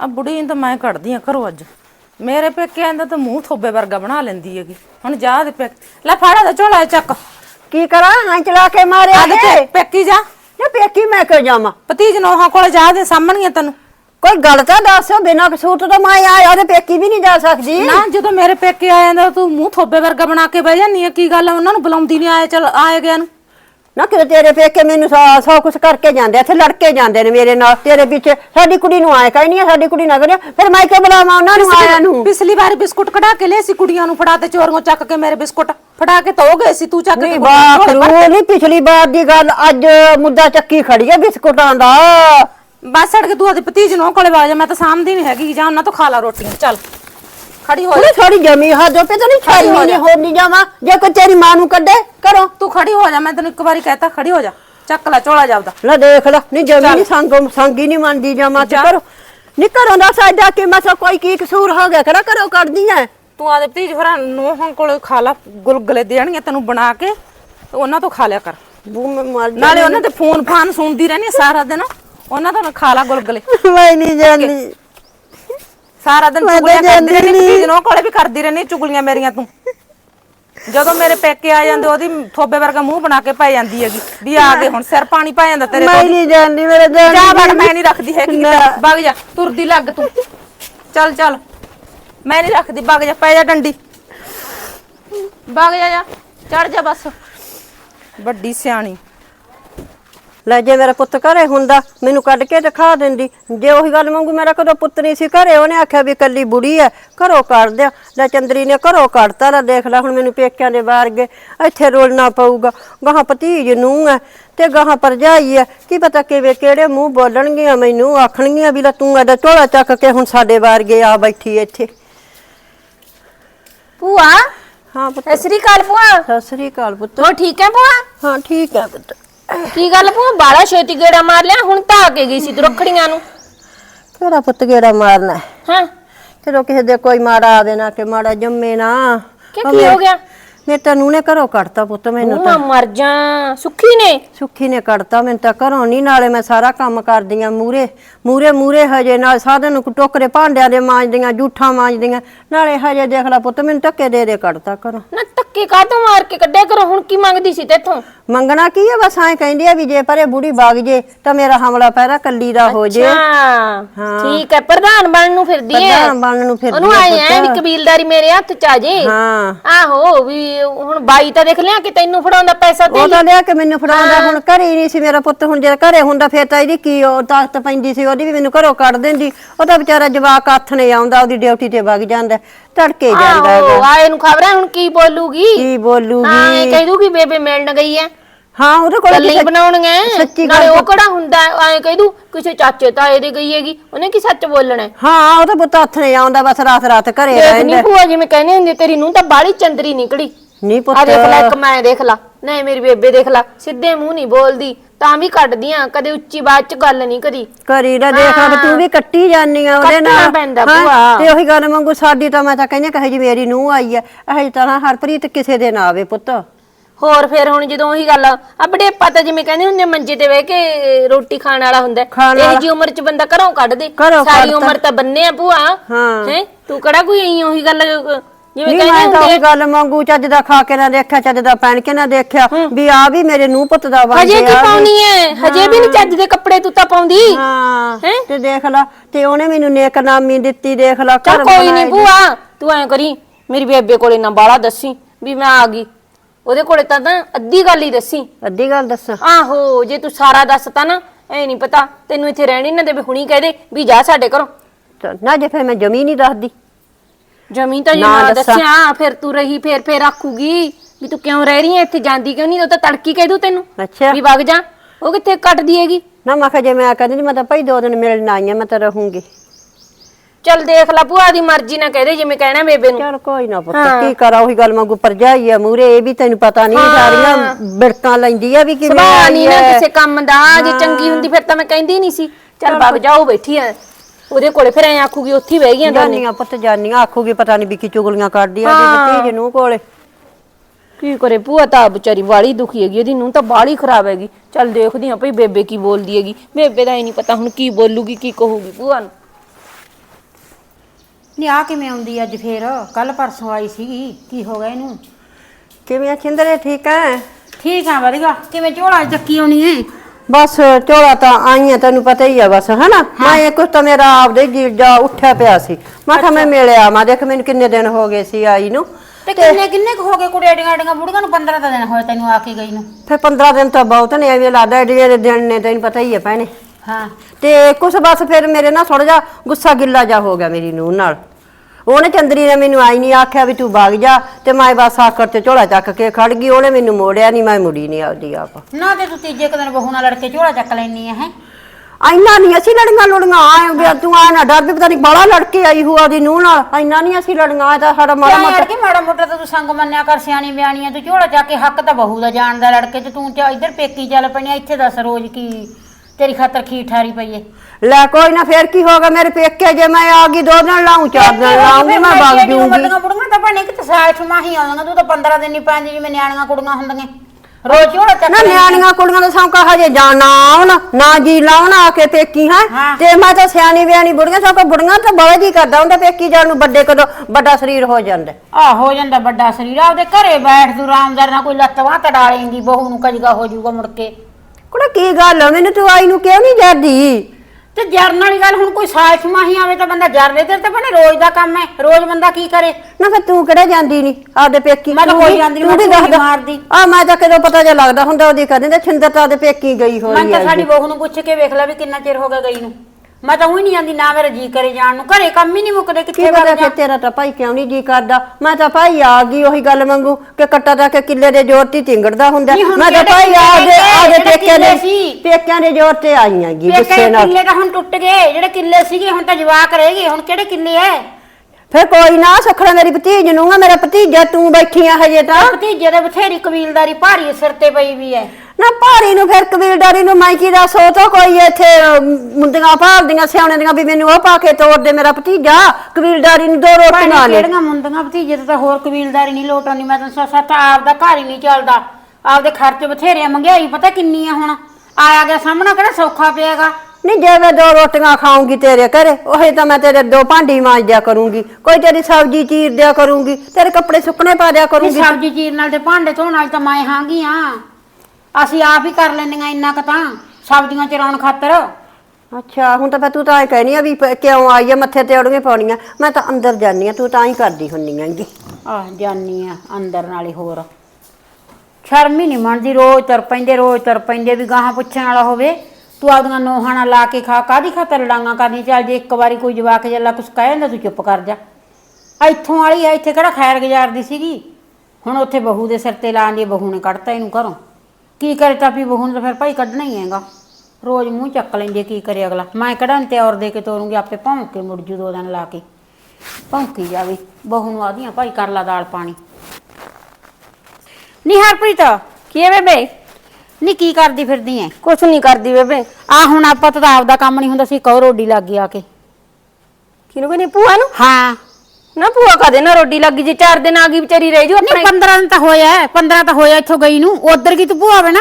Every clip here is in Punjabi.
ਆ ਬੁੜੀ ਨੂੰ ਤਾਂ ਮੈਂ ਕੱਢਦੀ ਆ ਘਰੋਂ ਅੱਜ। ਮੇਰੇ ਪੇਕੇ ਆਂਦਾ ਤਾਂ ਮੂੰਹ ਥੋਬੇ ਵਰਗਾ ਬਣਾ ਲੈਂਦੀ ਹੈਗੀ। ਹੁਣ ਜਾ ਦੇ ਪੇਕ ਲੈ ਫਾੜਾ ਦਾ ਝੋਲਾ ਚੱਕ। ਕੀ ਕਰਾਂ? ਹਾਂ ਚਲਾ ਕੇ ਮਾਰਿਆ ਦੇ ਤੇ ਪੇਕੀ ਜਾ। ਇਹ ਪੇਕੀ ਮੈਂ ਕਿਉਂ ਜਾਵਾਂ? ਭਤੀਜ ਨੋਹਾਂ ਕੋਲ ਜਾ ਦੇ ਸਾਹਮਣੀਆਂ ਤੈਨੂੰ। ਕੋਈ ਗੱਲ ਤਾਂ ਦੱਸ ਬਿਨਾਂ ਕਸੂਰ ਤੋਂ ਤਾਂ ਮੈਂ ਆਇਆ ਉਹਦੇ ਪੇਕੀ ਵੀ ਨਹੀਂ ਜਾ ਸਕਦੀ। ਨਾ ਜਦੋਂ ਮੇਰੇ ਪੇਕੇ ਆ ਜਾਂਦਾ ਤੂੰ ਮੂੰਹ ਥੋਬੇ ਵਰਗਾ ਬਣਾ ਕੇ ਬਹਿ ਜਾਂਦੀ ਆ ਕੀ ਗੱਲ ਆ? ਉਹਨਾਂ ਨੂੰ ਬੁਲਾਉਂਦੀ ਨਹੀਂ ਆਏ ਚਲ ਆਏ ਗਿਆ ਨੂੰ। ਨਾ ਕਿ ਤੇਰੇ ਪੇਕੇ ਮੈਨੂੰ ਸੌ ਸੌ ਕੁਛ ਕਰਕੇ ਜਾਂਦੇ ਆ, ਇੱਥੇ ਲੜਕੇ ਜਾਂਦੇ ਨੇ ਮੇਰੇ ਨਾਲ ਤੇਰੇ ਪਿੱਛੇ ਸਾਡੀ ਕੁੜੀ ਨੂੰ ਆਏ ਕਹੀ ਨਹੀਂ ਸਾਡੀ ਕੁੜੀ ਨਾ ਕਰਿਆ ਫਿਰ ਮੈਂ ਕਿਉਂ ਬੁਲਾਵਾਂ ਉਹਨਾਂ ਨੂੰ ਆਇਆ ਨੂੰ? ਪਿਛਲੀ ਵਾਰ ਬਿਸਕੁਟ ਕਢਾ ਕੇ ਲਿਆ ਸੀ ਕੁੜੀਆਂ ਨੂੰ ਫੜਾ ਤੇ ਚੋਰੀਆਂ ਚੱਕ ਕੇ ਮੇਰੇ ਬਿਸਕੁਟ ਫੜਾ ਕੇ ਤੋ ਗਏ ਸੀ ਤੂੰ ਚੱਕ ਕੇ ਨਹੀਂ ਕੁੜੀਆਂ ਨੂੰ ਝੋਲੇ ਨਹੀਂ ਪਿਛਲੀ ਵਾਰ ਦੀ ਗੱਲ ਅੱਜ ਮੁੱਦਾ ਚੱਕੀ ਖੜੀ ਹੈ ਬਿਸਕੁਟਾਂ ਦਾ। ਬਸ ਛੱਡ ਕੇ ਤੂੰ ਆਦੇ ਭਤੀਜ ਨੂੰ ਕੋਲੇ ਵਾਜਾ ਮੈਂ ਤਾਂ ਸਾਹਮਣੇ ਨਹੀਂ ਹੈਗੀ ਜਾ ਉਹਨਾਂ ਤੋਂ ਖਾ ਲਾ ਰੋਟੀਆਂ ਚੱਲ। ਖੜੀ ਹੋ ਜਾ। ਥੋੜੀ ਥੋੜੀ ਜਮੀ ਹੱਦੋਂ ਪੇ ਤਾਂ ਨਹੀਂ ਖੜੀ ਹੋ ਜਾ। ਨਹੀਂ ਜਾਵਾਂ। ਜੇ ਕੋਈ ਤੇਰੀ ਮਾਂ ਨੂੰ ਕੱਢੇ ਕਰੋ। ਤੂੰ ਖੜੀ ਹੋ ਜਾ ਮੈਂ ਤੈਨੂੰ ਇੱਕ ਵਾਰੀ ਕਹਿਤਾ ਖੜੀ ਹੋ ਜਾ। ਚੱਕ ਲੈ ਝੋਲਾ ਜਾਵਦਾ ਲੈ ਦੇਖ ਲੈ ਨਹੀਂ ਜਮੀ ਨਹੀਂ ਸੰਗ ਸੰਗੀ ਨਹੀਂ ਮੰਨਦੀ ਜਾਵਾਂ ਤੇ ਜਾ। ਕਰੋ। ਨਹੀਂ ਕਰੋ ਦਾ ਸਾਡਾ ਕਿ ਮਸਾ ਕੋਈ ਕੀ ਕਸੂਰ ਹੋ ਗਿਆ ਕਿਹੜਾ ਕਰੋ ਕੱਢਦੀ ਐ। ਤੂੰ ਆਦੇ ਭਤੀਜ ਹੋਰਾਂ ਨੂੰਹਾਂ ਕੋਲੇ ਖਾ ਲਾ ਗੁਲਗੁਲੇ ਦੇਣਗੇ ਤੈਨੂੰ ਬਣਾ ਕੇ ਤੇ ਉਹਨਾਂ ਤੋਂ ਖਾ ਲਿਆ ਕਰ। ਬੂ ਮੈਂ ਮਰ ਜਾ ਨਾਲੇ ਉਹਨਾਂ ਤੇ ਫੋਨ ਫਾਨ ਸੁਣਦੀ ਰਹਿਣੀ ਸਾਰਾ ਦਿਨ। ਉਹਨਾਂ ਤੋਂ ਖਾ ਲਾ ਗੁਲਗੁਲੇ। ਮੈਂ ਨਹੀਂ ਜਾਣੀ ਸਾਰਾ ਦਿਨ ਮੈਂ ਤਾਂ ਚੁਗਲੀਆਂ ਕਰਦੀ ਜਾਂਦੀ ਰਹਿਣੀ ਨੀ। ਭਤੀਜ ਨੂੰ ਕੋਲੇ ਵੀ ਕਰਦੀ ਰਹਿਣੀ ਚੁਗਲੀਆਂ ਮੇਰੀਆਂ ਤੂੰ। ਜਦੋਂ ਮੇਰੇ ਪੇਕੇ ਆ ਜਾਂਦੇ ਉਹਦੀ ਥੋਬੇ ਵਰਗਾ ਮੂੰਹ ਬਣਾ ਕੇ ਪੈ ਜਾਂਦੀ ਹੈਗੀ ਵੀ ਆ ਗਏ ਹੁਣ ਸਿਰ ਪਾਣੀ ਪਾ ਜਾਂਦਾ ਤੇਰੇ ਮੈਂ ਤੋਂ ਨਹੀਂ ਜਾਣੀ ਮੇਰਾ ਜਾਣ ਜਾ ਵੜ ਮੈਂ ਨਹੀਂ ਰੱਖਦੀ ਹੈਗੀ ਨਾ। ਕਿਤੇ ਵਗ ਜਾ ਤੁਰਦੀ ਲੱਗ ਤੂੰ। ਚੱਲ ਚੱਲ। ਮੈਂ ਨਹੀਂ ਰੱਖਦੀ ਵਗ ਜਾ ਪੈ ਜਾ ਡੰਡੀ। ਵਗ ਜਾ ਜਾ। ਚੜ ਜਾ ਬਸ। ਵੱਡੀ ਸਿਆਣੀ। ਲੈ ਜੇ ਮੇਰਾ ਪੁੱਤ ਘਰੇ ਹੁੰਦਾ ਮੈਨੂੰ ਕੱਢ ਕੇ ਦਿਖਾ ਦਿੰਦੀ। ਜੇ ਉਹੀ ਗੱਲ ਮੰਗੂ ਮੇਰਾ ਕਦੋਂ ਪੁੱਤ ਨਹੀਂ ਸੀ ਘਰੇ ਉਹਨੇ ਆਖਿਆ ਵੀ ਕੱਲੀ ਬੁੜੀ ਐ ਘਰੋਂ ਕੱਢ ਦਿਆ। ਲੈ ਚੰਦਰੀ ਨੇ ਘਰੋਂ ਕੱਢਤਾ ਲੈ ਦੇਖ ਲੈ ਹੁਣ ਮੈਨੂੰ ਪੇਕਿਆਂ ਦੇ ਬਾਹਰ ਗਏ ਇੱਥੇ ਰੋਲਣਾ ਪਊਗਾ। ਗਾਹਾਂ ਭਤੀਜ ਨੂੰ ਐ ਤੇ ਗਾਹਾਂ ਪਰਜਾਈ ਐ ਕੀ ਪਤਾ ਕਿਵੇਂ ਕਿਹੜੇ ਮੂੰਹ ਬੋਲਣਗੀਆਂ ਮੈਨੂੰ ਆਖਣਗੀਆਂ ਵੀ ਲੈ ਤੂੰ ਇਹਦਾ ਝੋਲਾ ਚੱਕ ਕੇ ਹੁਣ ਸਾਡੇ ਬਾਹਰ ਗਏ ਆ ਬੈਠੀ ਇੱਥੇ। ਭੂਆ? ਹਾਂ ਪੁੱਤ। ਸਤਿ ਸ੍ਰੀ ਅਕਾਲ ਭੂਆ। ਸਤਿ ਸ੍ਰੀ ਅਕਾਲ ਪੁੱਤ। ਹੋ ਠੀਕ ਹੈ ਭੂਆ? ਹਾਂ ਠੀਕ ਹੈ ਪੁੱਤ। ਕੀ ਗੱਲ ਭੂਆ? ਬਾਲਾ ਛੇਤੀ ਗੇੜਾ ਮਾਰ ਲਿਆ ਹੁਣ ਤਾਂ ਆ ਕੇ ਗਈ ਸੀ ਤੂੰ ਰੱਖੜੀਆਂ ਨੂੰ। ਕਿਹੜਾ ਪੁੱਤ ਗੇੜਾ ਮਾਰਨਾ? ਹੈ? ਹਾਂ ਚਲੋ ਕਿਸੇ ਦੇ ਕੋਈ ਮਾੜਾ ਆਵੇ ਨਾ ਕਿ ਮਾੜਾ ਜੰਮੇ ਨਾ। ਕਿ ਕੀ ਹੋ ਗਿਆ? ਮੇਰੇ ਤਾਂ ਨੂੰਹ ਨੇ ਘਰੋਂ ਕੱਢਤਾ ਪੁੱਤ ਮੈਨੂੰ ਮੈਂ ਮਰ ਜਾ ਸੁੱਖੀ ਨੇ? ਸੁੱਖੀ ਨੇ ਕੱਢਤਾ ਮੈਨੂੰ ਤਾਂ ਘਰੋਂ ਨਹੀਂ ਨਾਲੇ ਮੈਂ ਸਾਰਾ ਕੰਮ ਕਰਦੀਆਂ ਮੂਰੇ ਮੂਰੇ ਮੂਰੇ ਹਜੇ ਨਾਲ ਸਾਧਨ ਨੂੰ ਟੋਕਰੇ ਭਾਂਡਿਆਂ ਦੇ ਮਾਂਜਦੀਆਂ ਜੂਠਾਂ ਮਾਂਜਦੀਆਂ ਨਾਲੇ ਹਜੇ ਦੇਖ ਲੈ ਪੁੱਤ ਮੈਨੂੰ ਧੱਕੇ ਦੇ ਦੇ ਕੱਢਤਾ ਘਰੋਂ। ਨਾ ਧੱਕੇ ਕਾਹਤੋਂ ਮਾਰ ਕੇ ਕੱਢਿਆ ਕਰੋ ਹੁਣ ਕੀ ਮੰਗਦੀ ਸੀ ਤੇਥੋਂ? ਮੰਗਣਾ ਕੀ ਹੈ ਬਸ ਐਂ ਕਹਿੰਦੀ ਆ ਵੀ ਜੇ ਪਰੇ ਬੁੜੀ ਵਗ ਜੇ ਤਾਂ ਮੇਰਾ ਹਮਲਾ ਪੈਰਾ ਕੱਲੀ ਦਾ ਹੋ ਜੇ। ਹਾਂ। ਠੀਕ ਹੈ ਪ੍ਰਧਾਨ ਬਣਨ ਨੂੰ ਫਿਰਦੀ ਐ ਪ੍ਰਧਾਨ ਬਣਨ ਨੂੰ ਫਿਰਦੀ ਉਹਨੂੰ ਆ ਆਏ ਐ ਵੀ ਕਬੀਲਦਾਰੀ ਮੇਰੇ ਹੱਥ ਚ ਆ ਜੇ। ਹਾਂ। ਆਹੋ ਵੀ ਹੁਣ ਬਾਈ ਤਾਂ ਦੇਖ ਲਿਆ ਕਿ ਤੈਨੂੰ ਫੜਾਉਂਦਾ ਪੈਸਾ ਤੇ ਉਹ ਤਾਂ ਲਿਆ ਕੇ ਮੈਨੂੰ ਫੜਾਉਂਦਾ ਹੁਣ ਘਰੇ ਹੀ ਨਹੀਂ ਸੀ ਮੇਰਾ ਪੁੱਤ ਹੁਣ ਜੇ ਘਰੇ ਹੁੰਦਾ ਫੇਰ ਤਾਂ ਇਹਦੀ ਕੀ ਉਹ ਤਾਕਤ ਪੈਂਦੀ ਸੀ ਉਹਦੀ ਵੀ ਮੈਨੂੰ ਘਰੋਂ ਕੱਢ ਦਿੰਦੀ। ਉਹਦਾ ਵਿਚਾਰਾ ਜਵਾਕ ਹੱਥ ਨਹੀਂ ਆਉਂਦਾ ਉਹਦੀ ਡਿਊਟੀ ਤੇ ਵਗ ਜਾਂਦਾ ਤੜਕੇ ਜਾਂਦਾ ਹੈਗਾ। ਆਏ ਨੂੰ ਖਬਰ ਹੈ ਹੁਣ ਕੀ ਬੋਲੂਗੀ? ਕੀ ਬੋਲੂਗੀ? ਹਾਂ ਇਹ ਕਹਿ ਦੂਗੀ ਬੇਬੇ ਮਿਲਣ ਗਈ ਐ ਹਾਂ ਉਹਦੇ ਕੋਲ ਗੱਲਾਂ ਹੀ ਬਣਾਉਣੀਆਂ ਸੱਚੀ ਗੱਲ ਨਾਲੇ ਉਹ ਕਿਹੜਾ ਹੁੰਦਾ ਐ ਕਹਿ ਦੂ ਕਿਸੇ ਚਾਚੇ ਤਾਏ ਦੇ ਗਈ ਹੈਗੀ ਉਹਨੇ ਕੀ ਸੱਚ ਬੋਲਣਾ ਹੈ? ਹਾਂ ਉਹਦਾ ਪੁੱਤ ਹੱਥ ਨਹੀਂ ਆਉਂਦਾ ਬਸ ਰਾਤ ਰਾਤ ਘਰੇ ਦੇਖ ਰਹਿੰਦਾ। ਨਹੀਂ ਭੂਆ ਜਿਵੇਂ ਕਹਿੰਦੇ ਹੁੰਦੇ ਤੇਰੀ ਨੂੰ ਤਾਂ ਬਾੜੀ ਚੰਦਰੀ ਨਿਕਲੀ। ਨਹੀਂ ਆ ਪੁੱਤ ਦੇਖ ਲੈ ਇੱਕ ਮੈਂ ਦੇਖ ਲਾ ਨਹੀਂ ਮੇਰੀ ਬੇਬੇ ਦੇਖ ਲਾ ਸਿੱਧੇ ਮੂੰਹ ਨਹੀਂ ਬੋਲਦੀ ਤਾਂ ਵੀ ਕੱਢਦੀਆਂ ਕਦੇ ਉੱਚੀ ਬਾਤ ਚ ਗੱਲ ਨਹੀਂ ਕਰੀ। ਕਰੀ ਨਾ ਦੇਖ ਲੈ ਵੀ ਤੂੰ ਵੀ ਕੱਟੀ ਜਾਨੀ ਆ ਉਹਦੇ ਕੱਟਣਾ ਨਾਲ। ਪੈਂਦਾ ਹਾਂ, ਭੂਆ। ਤੇ ਉਹੀ ਗੱਲ ਮੰਗੂ ਸਾਡੀ ਤਾਂ ਮੈਂ ਤਾਂ ਕਹਿੰਦੀ ਕਹੇ ਜੀ ਮੇਰੀ ਨੂੰਹ ਆਈ ਆ ਇਹ ਤਰ੍ਹਾਂ ਹਰਪ੍ਰੀਤ ਕਿਸੇ ਦੇ ਨਾ ਆਵੇ ਪੁੱਤ। ਹੋਰ ਫਿਰ ਹੁਣ ਜਦੋਂ ਉਹੀ ਗੱਲ ਆ ਬੜੇ ਪਤਾ ਜਿਵੇਂ ਕਹਿੰਦੇ ਹੁੰਦੇ ਆ, ਮੰਜੇ ਤੇ ਬਹਿ ਕੇ ਰੋਟੀ ਖਾਣ ਵਾਲਾ ਹੁੰਦਾ। ਖਾਣ ਇਹ ਜੀ ਉਮਰ ਚ ਬੰਦਾ ਘਰੋਂ ਕੱਢ ਦੇ। ਘਰੋਂ ਸਾਰੀ। ਉਮਰ ਤਾਂ ਬੰਨੇ ਆ ਭੂਆ। ਹਾਂ। ਹੈ? ਤੂੰ ਕਿਹੜਾ ਕੋਈ ਐਂ ਉਹੀ ਗੱਲ ਅਹ, ਜਿਵੇਂ ਨਹੀਂ ਕਹਿੰਦੇ ਮੈਂ ਤਾਂ ਹੁੰਦੇ ਉਹੀ ਗੱਲ ਮੰਗੂ ਚੱਜ ਦਾ ਖਾ ਕੇ ਨਾ ਦੇਖਿਆ ਚੱਜ ਦਾ ਪਹਿਨ ਕੇ ਨਾ ਦੇਖਿਆ ਵੀ ਆ ਵੀ ਮੇਰੇ ਨੂੰਹ ਪੁੱਤ ਦਾ ਬਣ ਹਜੇ ਕੀ ਗਿਆ। ਪਾਉਣੀ ਐ? ਹਜੇ ਵੀ ਨਹੀਂ ਚੱਜ ਦੇ ਕੱਪੜੇ ਤੂੰ ਤਾਂ ਪਾਉਂਦੀ। ਹਾਂ ਹੈਂ? ਤੇ ਦੇਖ ਲਾ ਤੇ ਉਹਨੇ ਮੈਨੂੰ ਨੇਕ ਨਾਮੀ ਦਿੱਤੀ ਦੇਖ ਲਾ ਚੱਲ ਘਰ ਕੋਈ ਨਹੀਂ ਬਣਾਏ। ਭੂਆ ਤੂੰ ਐਂ ਕਰੀ ਮੇਰੀ ਬੇਬੇ ਕੋਲੇ ਨਾ ਬਾਲਾ ਦੱਸੀ ਵੀ ਮੈਂ ਆ ਗਈ। ਉਹਦੇ ਕੋਲੇ ਤਾਂ ਨਾ ਅੱਧੀ ਗੱਲ ਹੀ ਦੱਸੀ। ਅੱਧੀ ਗੱਲ ਦੱਸਾਂ। ਆਹੋ ਜੇ ਤੂੰ ਸਾਰਾ ਦੱਸਤਾ ਨਾ ਐ ਨਹੀਂ ਪਤਾ ਤੈਨੂੰ ਇੱਥੇ ਰਹਿਣੀ ਨਾ ਦੇਵੇ ਹੁਣੀ ਕਹਦੇ ਵੀ ਜਾ ਸਾਡੇ ਘਰੋਂ। ਨਾ ਜੇ ਫਿਰ ਮੈਂ ਜਮੀ ਨਹੀਂ ਦੱਸਦੀ। ਜ਼ਮੀਨ ਤਾਂ ਜੇ ਨਾ ਨਾ ਦੱਸਾਂ। ਦੱਸਿਆ ਫਿਰ ਤੂੰ ਰਹੀ ਫਿਰ ਫਿਰ ਆਖੂਗੀ ਵੀ ਤੂੰ ਕਿਉਂ ਰਹਿ ਰਹੀ ਐ? ਇੱਥੇ ਜਾਂਦੀ ਕਿਉਂ ਨਹੀਂ? ਉਹ ਤਾਂ ਤੜਕੀ ਕਹਿ ਦੂ ਤੈਨੂੰ ਅੱਛਾ। ਵੀ ਵਗ ਜਾ। ਉਹ ਕਿੱਥੇ ਕੱਟਦੀ ਹੈਗੀ? ਨਾ ਮੈਂ ਕਿਹਾ ਜੇ ਮੈਂ ਕਹਿੰਦੀ ਮੈਂ ਤਾਂ ਭਾਈ ਦੋ ਦਿਨ ਮਿਲਣ ਆਈ ਆ ਮੈਂ ਤਾਂ ਰਹੂੰਗੀ। ਚੱਲ ਦੇਖ ਲੈ ਭੂਆ ਦੀ ਮਰਜ਼ੀ ਨਾਲ ਕਹਦੇ ਜਿਵੇਂ ਕਹਿਣਾ ਬੇਬੇ ਨੂੰ। ਚਲ ਕੋਈ ਨਾ ਪੁੱਤ ਕੀ ਕਰਾਂ ਉਹੀ ਗੱਲ ਮੰਗੂ ਪਰਜਾਈ ਆ ਮੂਰੇ ਇਹ ਵੀ ਤੈਨੂੰ ਪਤਾ ਨਹੀਂ ਸਾਰੀਆਂ ਬਿੜਕਾਂ ਲੈਂਦੀ ਆ ਵੀ ਕਿਵੇਂ ਸੁਭਾਅ ਨਹੀਂ ਨਾ। ਕਿਸੇ ਕੰਮ ਦਾ ਜੇ ਚੰਗੀ ਹੁੰਦੀ ਫਿਰ ਤਾਂ ਮੈਂ ਕਹਿੰਦੀ ਨਹੀਂ ਸੀ। ਚੱਲ ਵਗ ਜਾ ਉਹ ਬੈਠੀ ਆ। ਉਹਦੇ ਕੋਲੇ ਫਿਰ ਐ ਆਖੂਗੀ ਉੱਥੇ ਹੀ ਬਹਿ ਗਈਆਂ ਦੋਨੇ। ਜਾਨੀਆਂ ਪੁੱਤ ਜਾਨੀਆਂ। ਆਖੂਗੀ ਪਤਾ ਨਹੀਂ ਵੀ ਕੀ ਚੁਗਲੀਆਂ ਕਰਦੀ ਆ ਦੀ ਭਤੀਜ ਨੂੰ ਕੋਲੇ। ਕੀ ਕਰੇ ਭੂਆ ਤਾਂ ਵਿਚਾਰੀ ਵਾਲੀ ਦੁਖੀ ਹੈਗੀ ਉਹਦੀ ਨੂੰ ਤਾਂ ਬਾਲੀ ਖਰਾਬ ਹੈਗੀ। ਚੱਲ ਦੇਖਦੀ ਆਂ ਭਈ ਬੇਬੇ ਕੀ ਬੋਲਦੀ ਹੈਗੀ। ਬੇਬੇ ਦਾ ਹੀ ਨਹੀਂ ਪਤਾ ਹੁਣ ਕੀ ਬੋਲੂਗੀ ਕੀ ਕਹੂਗੀ ਭੂਆ ਨੂੰ। ਨਹੀਂ ਆ ਕਿਵੇਂ ਆਉਂਦੀ ਅੱਜ ਫੇਰ? ਕੱਲ ਪਰਸੋਂ ਆਈ ਸੀਗੀ। ਕੀ ਹੋ ਗਿਆ ਇਹਨੂੰ? ਕਿਵੇਂ ਆ ਛਿੰਦਰੇ ਠੀਕ ਹੈ ਠੀਕ ਆ ਵਧੀਆ। ਕਿਵੇਂ ਝੋਲਾ ਚੱਕੀ ਆਉਣੀ ਏ? ਬਸ ਝੋਲਾ ਤਾਂ ਆਈ ਆ ਤੈਨੂੰ ਪਤਾ ਹੀ ਆ ਬਸ ਹਨਾ? ਮੈਂ ਇਹ ਕੁਛ ਤਾਂ ਮੇਰਾ ਆਪਦੇ ਜੀ ਜਾ ਉੱਠਿਆ ਪਿਆ ਸੀ। ਮੈਂ ਕਿਹਾ ਮੈਂ ਮਿਲਿਆ ਮੈਂ ਦੇਖ ਮੈਨੂੰ ਕਿੰਨੇ ਦਿਨ ਹੋ ਗਏ ਸੀ ਆਈ ਨੂੰ। ਤੇ ਕਿੰਨੇ ਕਿੰਨੇ ਕੁ ਹੋ ਗਏ ਕੁੜੇ ਡੀਆਂ ਡੀਆਂ ਬੁੜੀਆਂ ਨੂੰ? 15 ਤਾਂ ਦਿਨ ਹੋਏ ਤੈਨੂੰ ਆ ਕੇ ਗਈ ਨੂੰ। ਫਿਰ 15 ਦਿਨ ਤਾਂ ਬਹੁਤ ਨੇ ਐਵੇਂ ਲੱਗਦਾ ਏਡੇ ਦਿਨ ਨੇ ਤੈਨੂੰ ਪਤਾ ਹੀ ਹੈ ਭੈਣੇ। ਹਾਂ। ਤੇ ਕੁਛ ਬਸ ਫਿਰ ਮੇਰੇ ਨਾਲ ਥੋੜਾ ਜਿਹਾ ਗੁੱਸਾ ਗਿੱਲਾ ਜਾ ਹੋ ਗਿਆ ਮੇਰੀ ਨੂੰਹ ਨਾਲ। ਉਹਨੇ ਚੰਦਰੀ ਨੇ ਮੈਨੂੰ ਆਈ ਨਹੀਂ ਆਖਿਆ ਵੀ ਤੂੰ ਵਗ ਜਾ ਤੇ ਮੈਂ ਬਸ ਆਕਰ ਤੇ ਝੋਲਾ ਚੱਕ ਕੇ ਖੜ ਗਈ ਉਹਨੇ ਮੈਨੂੰ ਮੋੜਿਆ ਨਹੀਂ ਮੈਂ ਮੁੜੀ ਨਹੀਂ ਆਉਦੀ ਆਪ। ਨਾ ਤੇ ਤੂੰ ਤੀਜੇ ਕੁ ਦਿਨ ਬਹੂ ਨਾਲ ਲੜ ਕੇ ਝੋਲਾ ਚੱਕ ਲੈਣੀ ਹੈ? ਇੰਨਾ ਨਹੀਂ ਅਸੀਂ ਲੜੀਆਂ ਲੜੀਆਂ ਆਏ ਵੀ ਤੂੰ ਆ ਨਾ ਡਰ ਵੀ ਪਤਾ ਨਹੀਂ ਬੜਾ ਲੜ ਕੇ ਆਈ ਹੁਆ ਦੀ ਨੂੰਹ ਨਾਲ ਇੰਨਾ ਨਹੀਂ ਅਸੀਂ ਲੜੀਆਂ ਇਹ ਤਾਂ ਸਾਡਾ ਮਾੜਾ ਮੋਟਾ ਕਿ ਮਾੜਾ ਮੋਟਾ ਤਾਂ ਤੂੰ ਸੰਗ ਮੰਨਿਆ ਕਰ ਸਿਆਣੀ ਬਿਆਣੀ ਆ ਤੂੰ ਝੋਲਾ ਚੱਕ ਕੇ ਹੱਕ ਤਾਂ ਬਹੂ ਦਾ ਜਾਣਦਾ ਲੜ ਕੇ ਤੇ ਤੂੰ ਤੇ ਇੱਧਰ ਪੇਕੀ ਚੱਲ ਪਣੀ ਇੱਥੇ ਦੱਸ ਰੋਜ਼ ਕੀ ਤੇਰੀ ਖਾਤਰ ਖੀ ਠਾਰੀ ਪਈ ਏ ਲੈ ਕੋਈ ਨਾ ਫੇਰ ਕੀ ਹੋਗਾ ਮੇਰੇ ਪੇਕੇ ਜੇ ਮੈਂ ਆ ਗਈ ਦੋ ਦਿਨ ਲਾਉਂ ਚਾਰ ਦਿਨ ਲਾਉਂਗੀ ਮੈਂ ਵਗ ਜੂੰਗੀ। ਮਰਦੀਆਂ ਬੁੜੀਆਂ ਤਾਂ ਬਣੇ ਕਿ ਸਾਠ ਮਾਹੀ ਆਉਂਦੀਆਂ ਤੂੰ ਤਾਂ 15 ਦਿਨ ਨਹੀਂ ਪਾਉਂਦੀ ਜਿਵੇਂ ਨਿਆਣੀਆਂ ਕੁੜੀਆਂ ਹੁੰਦੀਆਂ। ਰੋਜ਼ ਝੋਲਾ ਚੱਕ ਨਾ ਲੈਂਦੀ। ਨਿਆਣੀਆਂ ਕੁੜੀਆਂ ਦਾ ਸੌਂਕਾ ਹਜੇ ਜਾਣਾ ਆਉਣ ਨਾ ਜੀ ਲਾਉਣ ਆ ਕੇ ਪੇਕੀ ਹੈ। ਹਾਂ। ਤੇ ਮੈਂ ਤਾਂ ਸਿਆਣੀ ਬਿਆਣੀ ਬੁੜੀਆਂ ਸੌਂਕਾ ਬੁੜੀਆਂ ਤਾਂ ਬੜਾ ਜੀ ਕਰਦਾ ਹੁੰਦਾ ਪੇਕੀ ਜਾਣ ਨੂੰ ਵੱਡੇ ਕਦੋਂ ਵੱਡਾ ਸਰੀਰ ਹੋ ਜਾਂਦਾ। ਆ ਹੋ ਜਾਂਦਾ ਵੱਡਾ ਸਰੀਰ ਆਪਦੇ ਘਰੇ ਬੈਠ ਤੂੰ ਆਰਾਮਦਾਰ ਨਾਲ ਕੋਈ ਲੱਤ ਬਾਂਹ ਤੜਾਲੇਂਗੀ ਬਹੂ ਨੂੰ ਕਜਗਾ ਹੋ ਜਾਊਗਾ ਮੁੜ ਕੇ। ਕੁੜਾ ਕੀ ਗੱਲ ਆ? ਮੈਨੂੰ ਤੂੰ ਆਈ ਨੂੰ ਕਿਉਂ ਨਹੀਂ ਜਾਂਦੀ ਤੇ ਜਰਨ ਵਾਲੀ ਗੱਲ ਹੁਣ ਕੋਈ ਸਾਠ ਮਾਹੀ ਆਵੇ ਤਾਂ ਬੰਦਾ ਜਰ ਲੈ ਤੇ ਤਾਂ ਬਣੇ ਰੋਜ਼ ਦਾ ਕੰਮ ਹੈ ਰੋਜ਼ ਬੰਦਾ ਕੀ ਕਰੇ ਨਾ ਫਿਰ ਤੂੰ ਕਿਹੜਾ ਜਾਂਦੀ ਨਹੀਂ ਆਪਦੇ ਪੇਕੀ ਮੈਂ ਤਾਂ ਕੋਈ ਜਾਂਦੀ ਨੀ, ਮੈਂ ਤਾਂ। ਮਾਰਦੀ। ਆ ਮੈਂ ਤਾਂ ਕਦੋਂ ਪਤਾ ਜਿਹਾ ਲੱਗਦਾ ਹੁੰਦਾ ਉਹਦੀ ਕਹਿੰਦੇ ਛਿੰਦਰ ਤਾਂ ਆਪਦੇ ਪੇਕੀ ਗਈ ਹੋਈ ਮੈਂ ਤਾਂ ਹੈ ਸਾਡੀ ਬਹੂ ਨੂੰ ਪੁੱਛ ਕੇ ਵੇਖ ਲੈ ਵੀ ਕਿੰਨਾ ਚਿਰ ਹੋ ਗਿਆ ਗਈ ਨੂੰ ਮੈਂ ਤਾਂ ਉਹੀ ਨਹੀਂ ਜਾਂਦੀ ਨਾ ਮੇਰਾ ਜੀ ਕਰੇ ਜਾਣ ਨੂੰ। ਘਰੇ ਕੰਮ ਹੀ ਨਹੀਂ ਮੁੱਕਦੇ ਕੀ ਕਿੱਥੇ ਵਗ ਕਿ ਜਾ ਤੇਰਾ ਤਾਂ ਭਾਈ ਕਿਉਂ ਨਹੀਂ ਜੀ ਕਰਦਾ? ਮੈਂ ਤਾਂ ਭਾਈ ਆ ਗਈ ਉਹੀ ਗੱਲ ਮੰਗੂ ਕਿ ਕੱਟਾ ਦਾ ਕਿ ਕਿੱਲੇ ਦੇ ਜ਼ੋਰ ਤੇ ਟਿੰਗੜਦਾ ਹੁੰਦਾ। ਨਹੀਂ, ਹੁਣ ਮੈਂ ਤਾਂ ਭਾਈ ਆ ਕਿੱਲੇ ਦੇ ਆ ਜਿਹੜੇ ਪੇਕਿਆਂ ਦੇ ਕਿੱਲੇ ਸੀ? ਪੇਕਿਆਂ ਦੇ ਜ਼ੋਰ ਤੇ ਆਈਆਂ ਗੀ ਪੇਕੇ ਗੁੱਸੇ ਨਾਲ। ਕਿੱਲੇ ਤਾਂ ਹੁਣ ਟੁੱਟ ਗਏ ਜਿਹੜੇ ਕਿੱਲੇ ਸੀਗੇ ਹੁਣ ਤਾਂ ਜਵਾਕ ਰਹਿ ਗਏ ਹੁਣ ਕਿਹੜੇ ਕਿੱਲੇ ਐ? ਫਿਰ ਕੋਈ ਨਾ ਸਖੜਾ ਮੇਰੀ ਭਤੀਜ ਨੂੰ ਆ ਮੇਰਾ ਭਤੀਜਾ ਤੂੰ ਬੈਠੀ ਆ ਹਜੇ ਤਾਂ। ਭਤੀਜੇ ਦੇ ਬਥੇਰੀ ਕਬੀਲਦਾਰੀ ਭਾਰੀ ਸਿਰ ਤੇ ਪਈ ਵੀ ਐ। ਨਾ ਭਾਰੀ ਨੂੰ ਫਿਰ ਕਬੀਲਦਾਰੀ ਨੂੰ ਮੈਂ ਕੀ ਦੱਸ ਉਹ ਤਾਂ ਕੋਈ ਇੱਥੇ ਅਹ, ਮੁੰਦੀਆਂ ਭਾਲਦੀਆਂ ਸਿਆਣੇ ਦੀਆਂ ਵੀ ਮੈਨੂੰ ਉਹ ਪਾ ਕੇ ਤੋੜ ਦੇ ਮੇਰਾ ਭਤੀਜਾ ਕਬੀਲਦਾਰੀ ਨੂੰ ਦੋ ਰੋਟੀਆਂ ਨੇ ਕਿਹੜੀਆਂ ਮੁੰਡੀਆਂ ਭਤੀਜੇ ਤੇ ਤਾਂ ਹੋਰ ਕਬੀਲਦਾਰੀ ਨਹੀਂ ਲੋਟ ਆਉਂਦੀ ਮੈਂ ਤਾਂ ਸੱਸਾ ਤਾਂ ਆਪਦਾ ਘਰ ਹੀ ਨਹੀਂ ਚੱਲਦਾ। ਆਪਦੇ ਖਰਚ ਬਥੇਰੇ ਆ, ਮਹਿੰਗਾਈ ਪਤਾ ਕਿੰਨੀ ਆ ਹੁਣ। ਆਇਆ ਗਿਆ ਸਾਹਮਣਾ ਕਿਹੜਾ ਸੌਖਾ ਪਿਆਗਾ। ਨਹੀਂ ਜੇ ਮੈਂ ਦੋ ਰੋਟੀਆਂ ਖਾਉਂਗੀ ਤੇਰੇ ਘਰੇ ਉਹੇ ਤਾਂ ਮੈਂ ਤੇਰੇ ਦੋ ਭਾਂਡੀ ਮਾਂਜ ਦਿਆ ਕਰੂੰਗੀ। ਕੋਈ ਤੇਰੀ ਸਬਜ਼ੀ ਚੀਰ ਦਿਆ ਕਰੂੰਗੀ ਤੇਰੇ ਕੱਪੜੇ ਸੁੱਕਣੇ ਪਾ ਦਿਆ ਕਰੂੰਗੀ। ਸਬਜ਼ੀ ਚੀਰ ਨਾਲ ਤੇ ਭਾਂਡੇ ਧੋਣ ਨਾਲ ਤਾਂ ਮੈਂ ਹਾਂਗੀ ਆ। ਅਸੀਂ ਆਪ ਹੀ ਕਰ ਲੈਂਦੀਆਂ ਇੰਨਾ ਕੁ ਤਾਂ ਸਬਜ਼ੀਆਂ ਚਰਾਉਣ ਖਾਤਰ। ਅੱਛਾ ਹੁਣ ਤਾਂ ਫਿਰ ਤੂੰ ਤਾਂ ਐ ਕਹਿਨੀ ਆ ਵੀ ਪ- ਕਿਉਂ ਆਈ ਆ ਮੱਥੇ ਤੇ ਉੜੀਆਂ ਪਾਉਣੀਆਂ। ਮੈਂ ਤਾਂ ਅੰਦਰ ਜਾਨੀ ਆ ਤੂੰ ਤਾਂ ਹੀ ਕਰਦੀ ਹੁੰਨੀ ਆਂਗੀ ਆਹ ਜਾਨੀ ਆ ਅੰਦਰ ਨਾਲੇ ਹੋਰ। ਸ਼ਰਮ ਹੀ ਨਹੀਂ ਮੰਨਦੀ ਰੋਜ਼ ਤੁਰ ਪੈਂਦੇ ਰੋਜ਼ ਤੁਰ ਪੈਂਦੇ ਵੀ ਗਾਹਾਂ ਪੁੱਛਣ ਵਾਲਾ ਹੋਵੇ। ਤੂੰ ਆਪਦੀਆਂ ਨੋਹਾਂ ਨਾਲ ਲਾ ਕੇ ਖਾ ਕਾਦੀ ਖਾਤਰ ਲੜਾਈਆਂ ਕਰਨੀ? ਚੱਲ ਜੇ ਇੱਕ ਵਾਰੀ ਕੋਈ ਜਵਾਕ ਜੱਲਾ ਕੁਛ ਕਹਿ ਜਾਂਦਾ ਤੂੰ ਚੁੱਪ ਕਰ ਜਾ। ਇੱਥੋਂ ਵਾਲੀ ਆ ਇੱਥੇ ਕਿਹੜਾ ਖੈਰ ਗੁਜ਼ਾਰਦੀ ਸੀਗੀ? ਹੁਣ ਉੱਥੇ ਬਹੂ ਦੇ ਸਿਰ ਤੇ ਲਾਉਣ ਦੀ ਬਹੂ ਨੇ ਕੱਢਤਾ ਇਹਨੂੰ ਘਰੋਂ। ਕੀ ਕਰੇ ਤਾਂ ਵੀ ਬਹੂ ਨੂੰ ਤਾਂ ਫਿਰ ਭਾਈ ਕੱਢਣਾ ਹੀ ਹੈਗਾ। ਰੋਜ਼ ਮੂੰਹ ਚੱਕ ਲੈਂਦੀ ਆ, ਕੀ ਕਰੇ ਅਗਲਾ। ਮੈਂ ਕਿਹੜਾ ਤੇ ਔਰ ਦੇ ਕੇ ਤੋਰੂੰਗੀ ਆਪੇ ਭੌਂਕ ਕੇ ਮੁੜ ਜੂ ਦੋ ਦਿਨ ਲਾ ਕੇ। ਭੌਂਕੀ ਜਾਵੇ। ਬਹੂ ਨੂੰ ਆਦੀਆਂ ਭਾਈ ਕਰ ਲਾ ਦਾਲ ਪਾਣੀ। ਨੀ ਹਰਪ੍ਰੀਤ ਕੀ ਹੈ ਬੇਬੇ? ਨੀ ਕੀ ਕਰਦੀ ਫਿਰਦੀ ਐ? ਕੁਛ ਨਹੀਂ ਕਰਦੀ ਬੇਬੇ। ਆ ਹੁਣ ਆਪਾਂ ਤਾਂ ਆਪਦਾ ਕੰਮ ਨਹੀਂ ਹੁੰਦਾ ਸੀ ਕਹੋ ਰੋਡੀ ਲੱਗ ਗਿਆ ਕੇ। ਕਿਹਨੂੰ ਕਹਿੰਦੀ ਭੂਆ ਨੂੰ? ਹਾਂ। ਨਾ ਭੂਆ ਕਦੇ ਨਾ ਰੋਟੀ ਲੱਗੀ ਜੇ ਚਾਰ ਦਿਨ ਆ ਗਈ ਵਿਚਾਰੀ ਰਹਿ ਜੂ ਨਹੀਂ ਆਪਣੇ 15 ਦਿਨ ਤਾਂ ਹੋਇਆ 15 ਤਾਂ ਹੋਇਆ ਇੱਥੋਂ ਗਈ ਨੂੰ। ਉਧਰ ਕੀ ਤੂੰ ਭੂਆ ਨਾ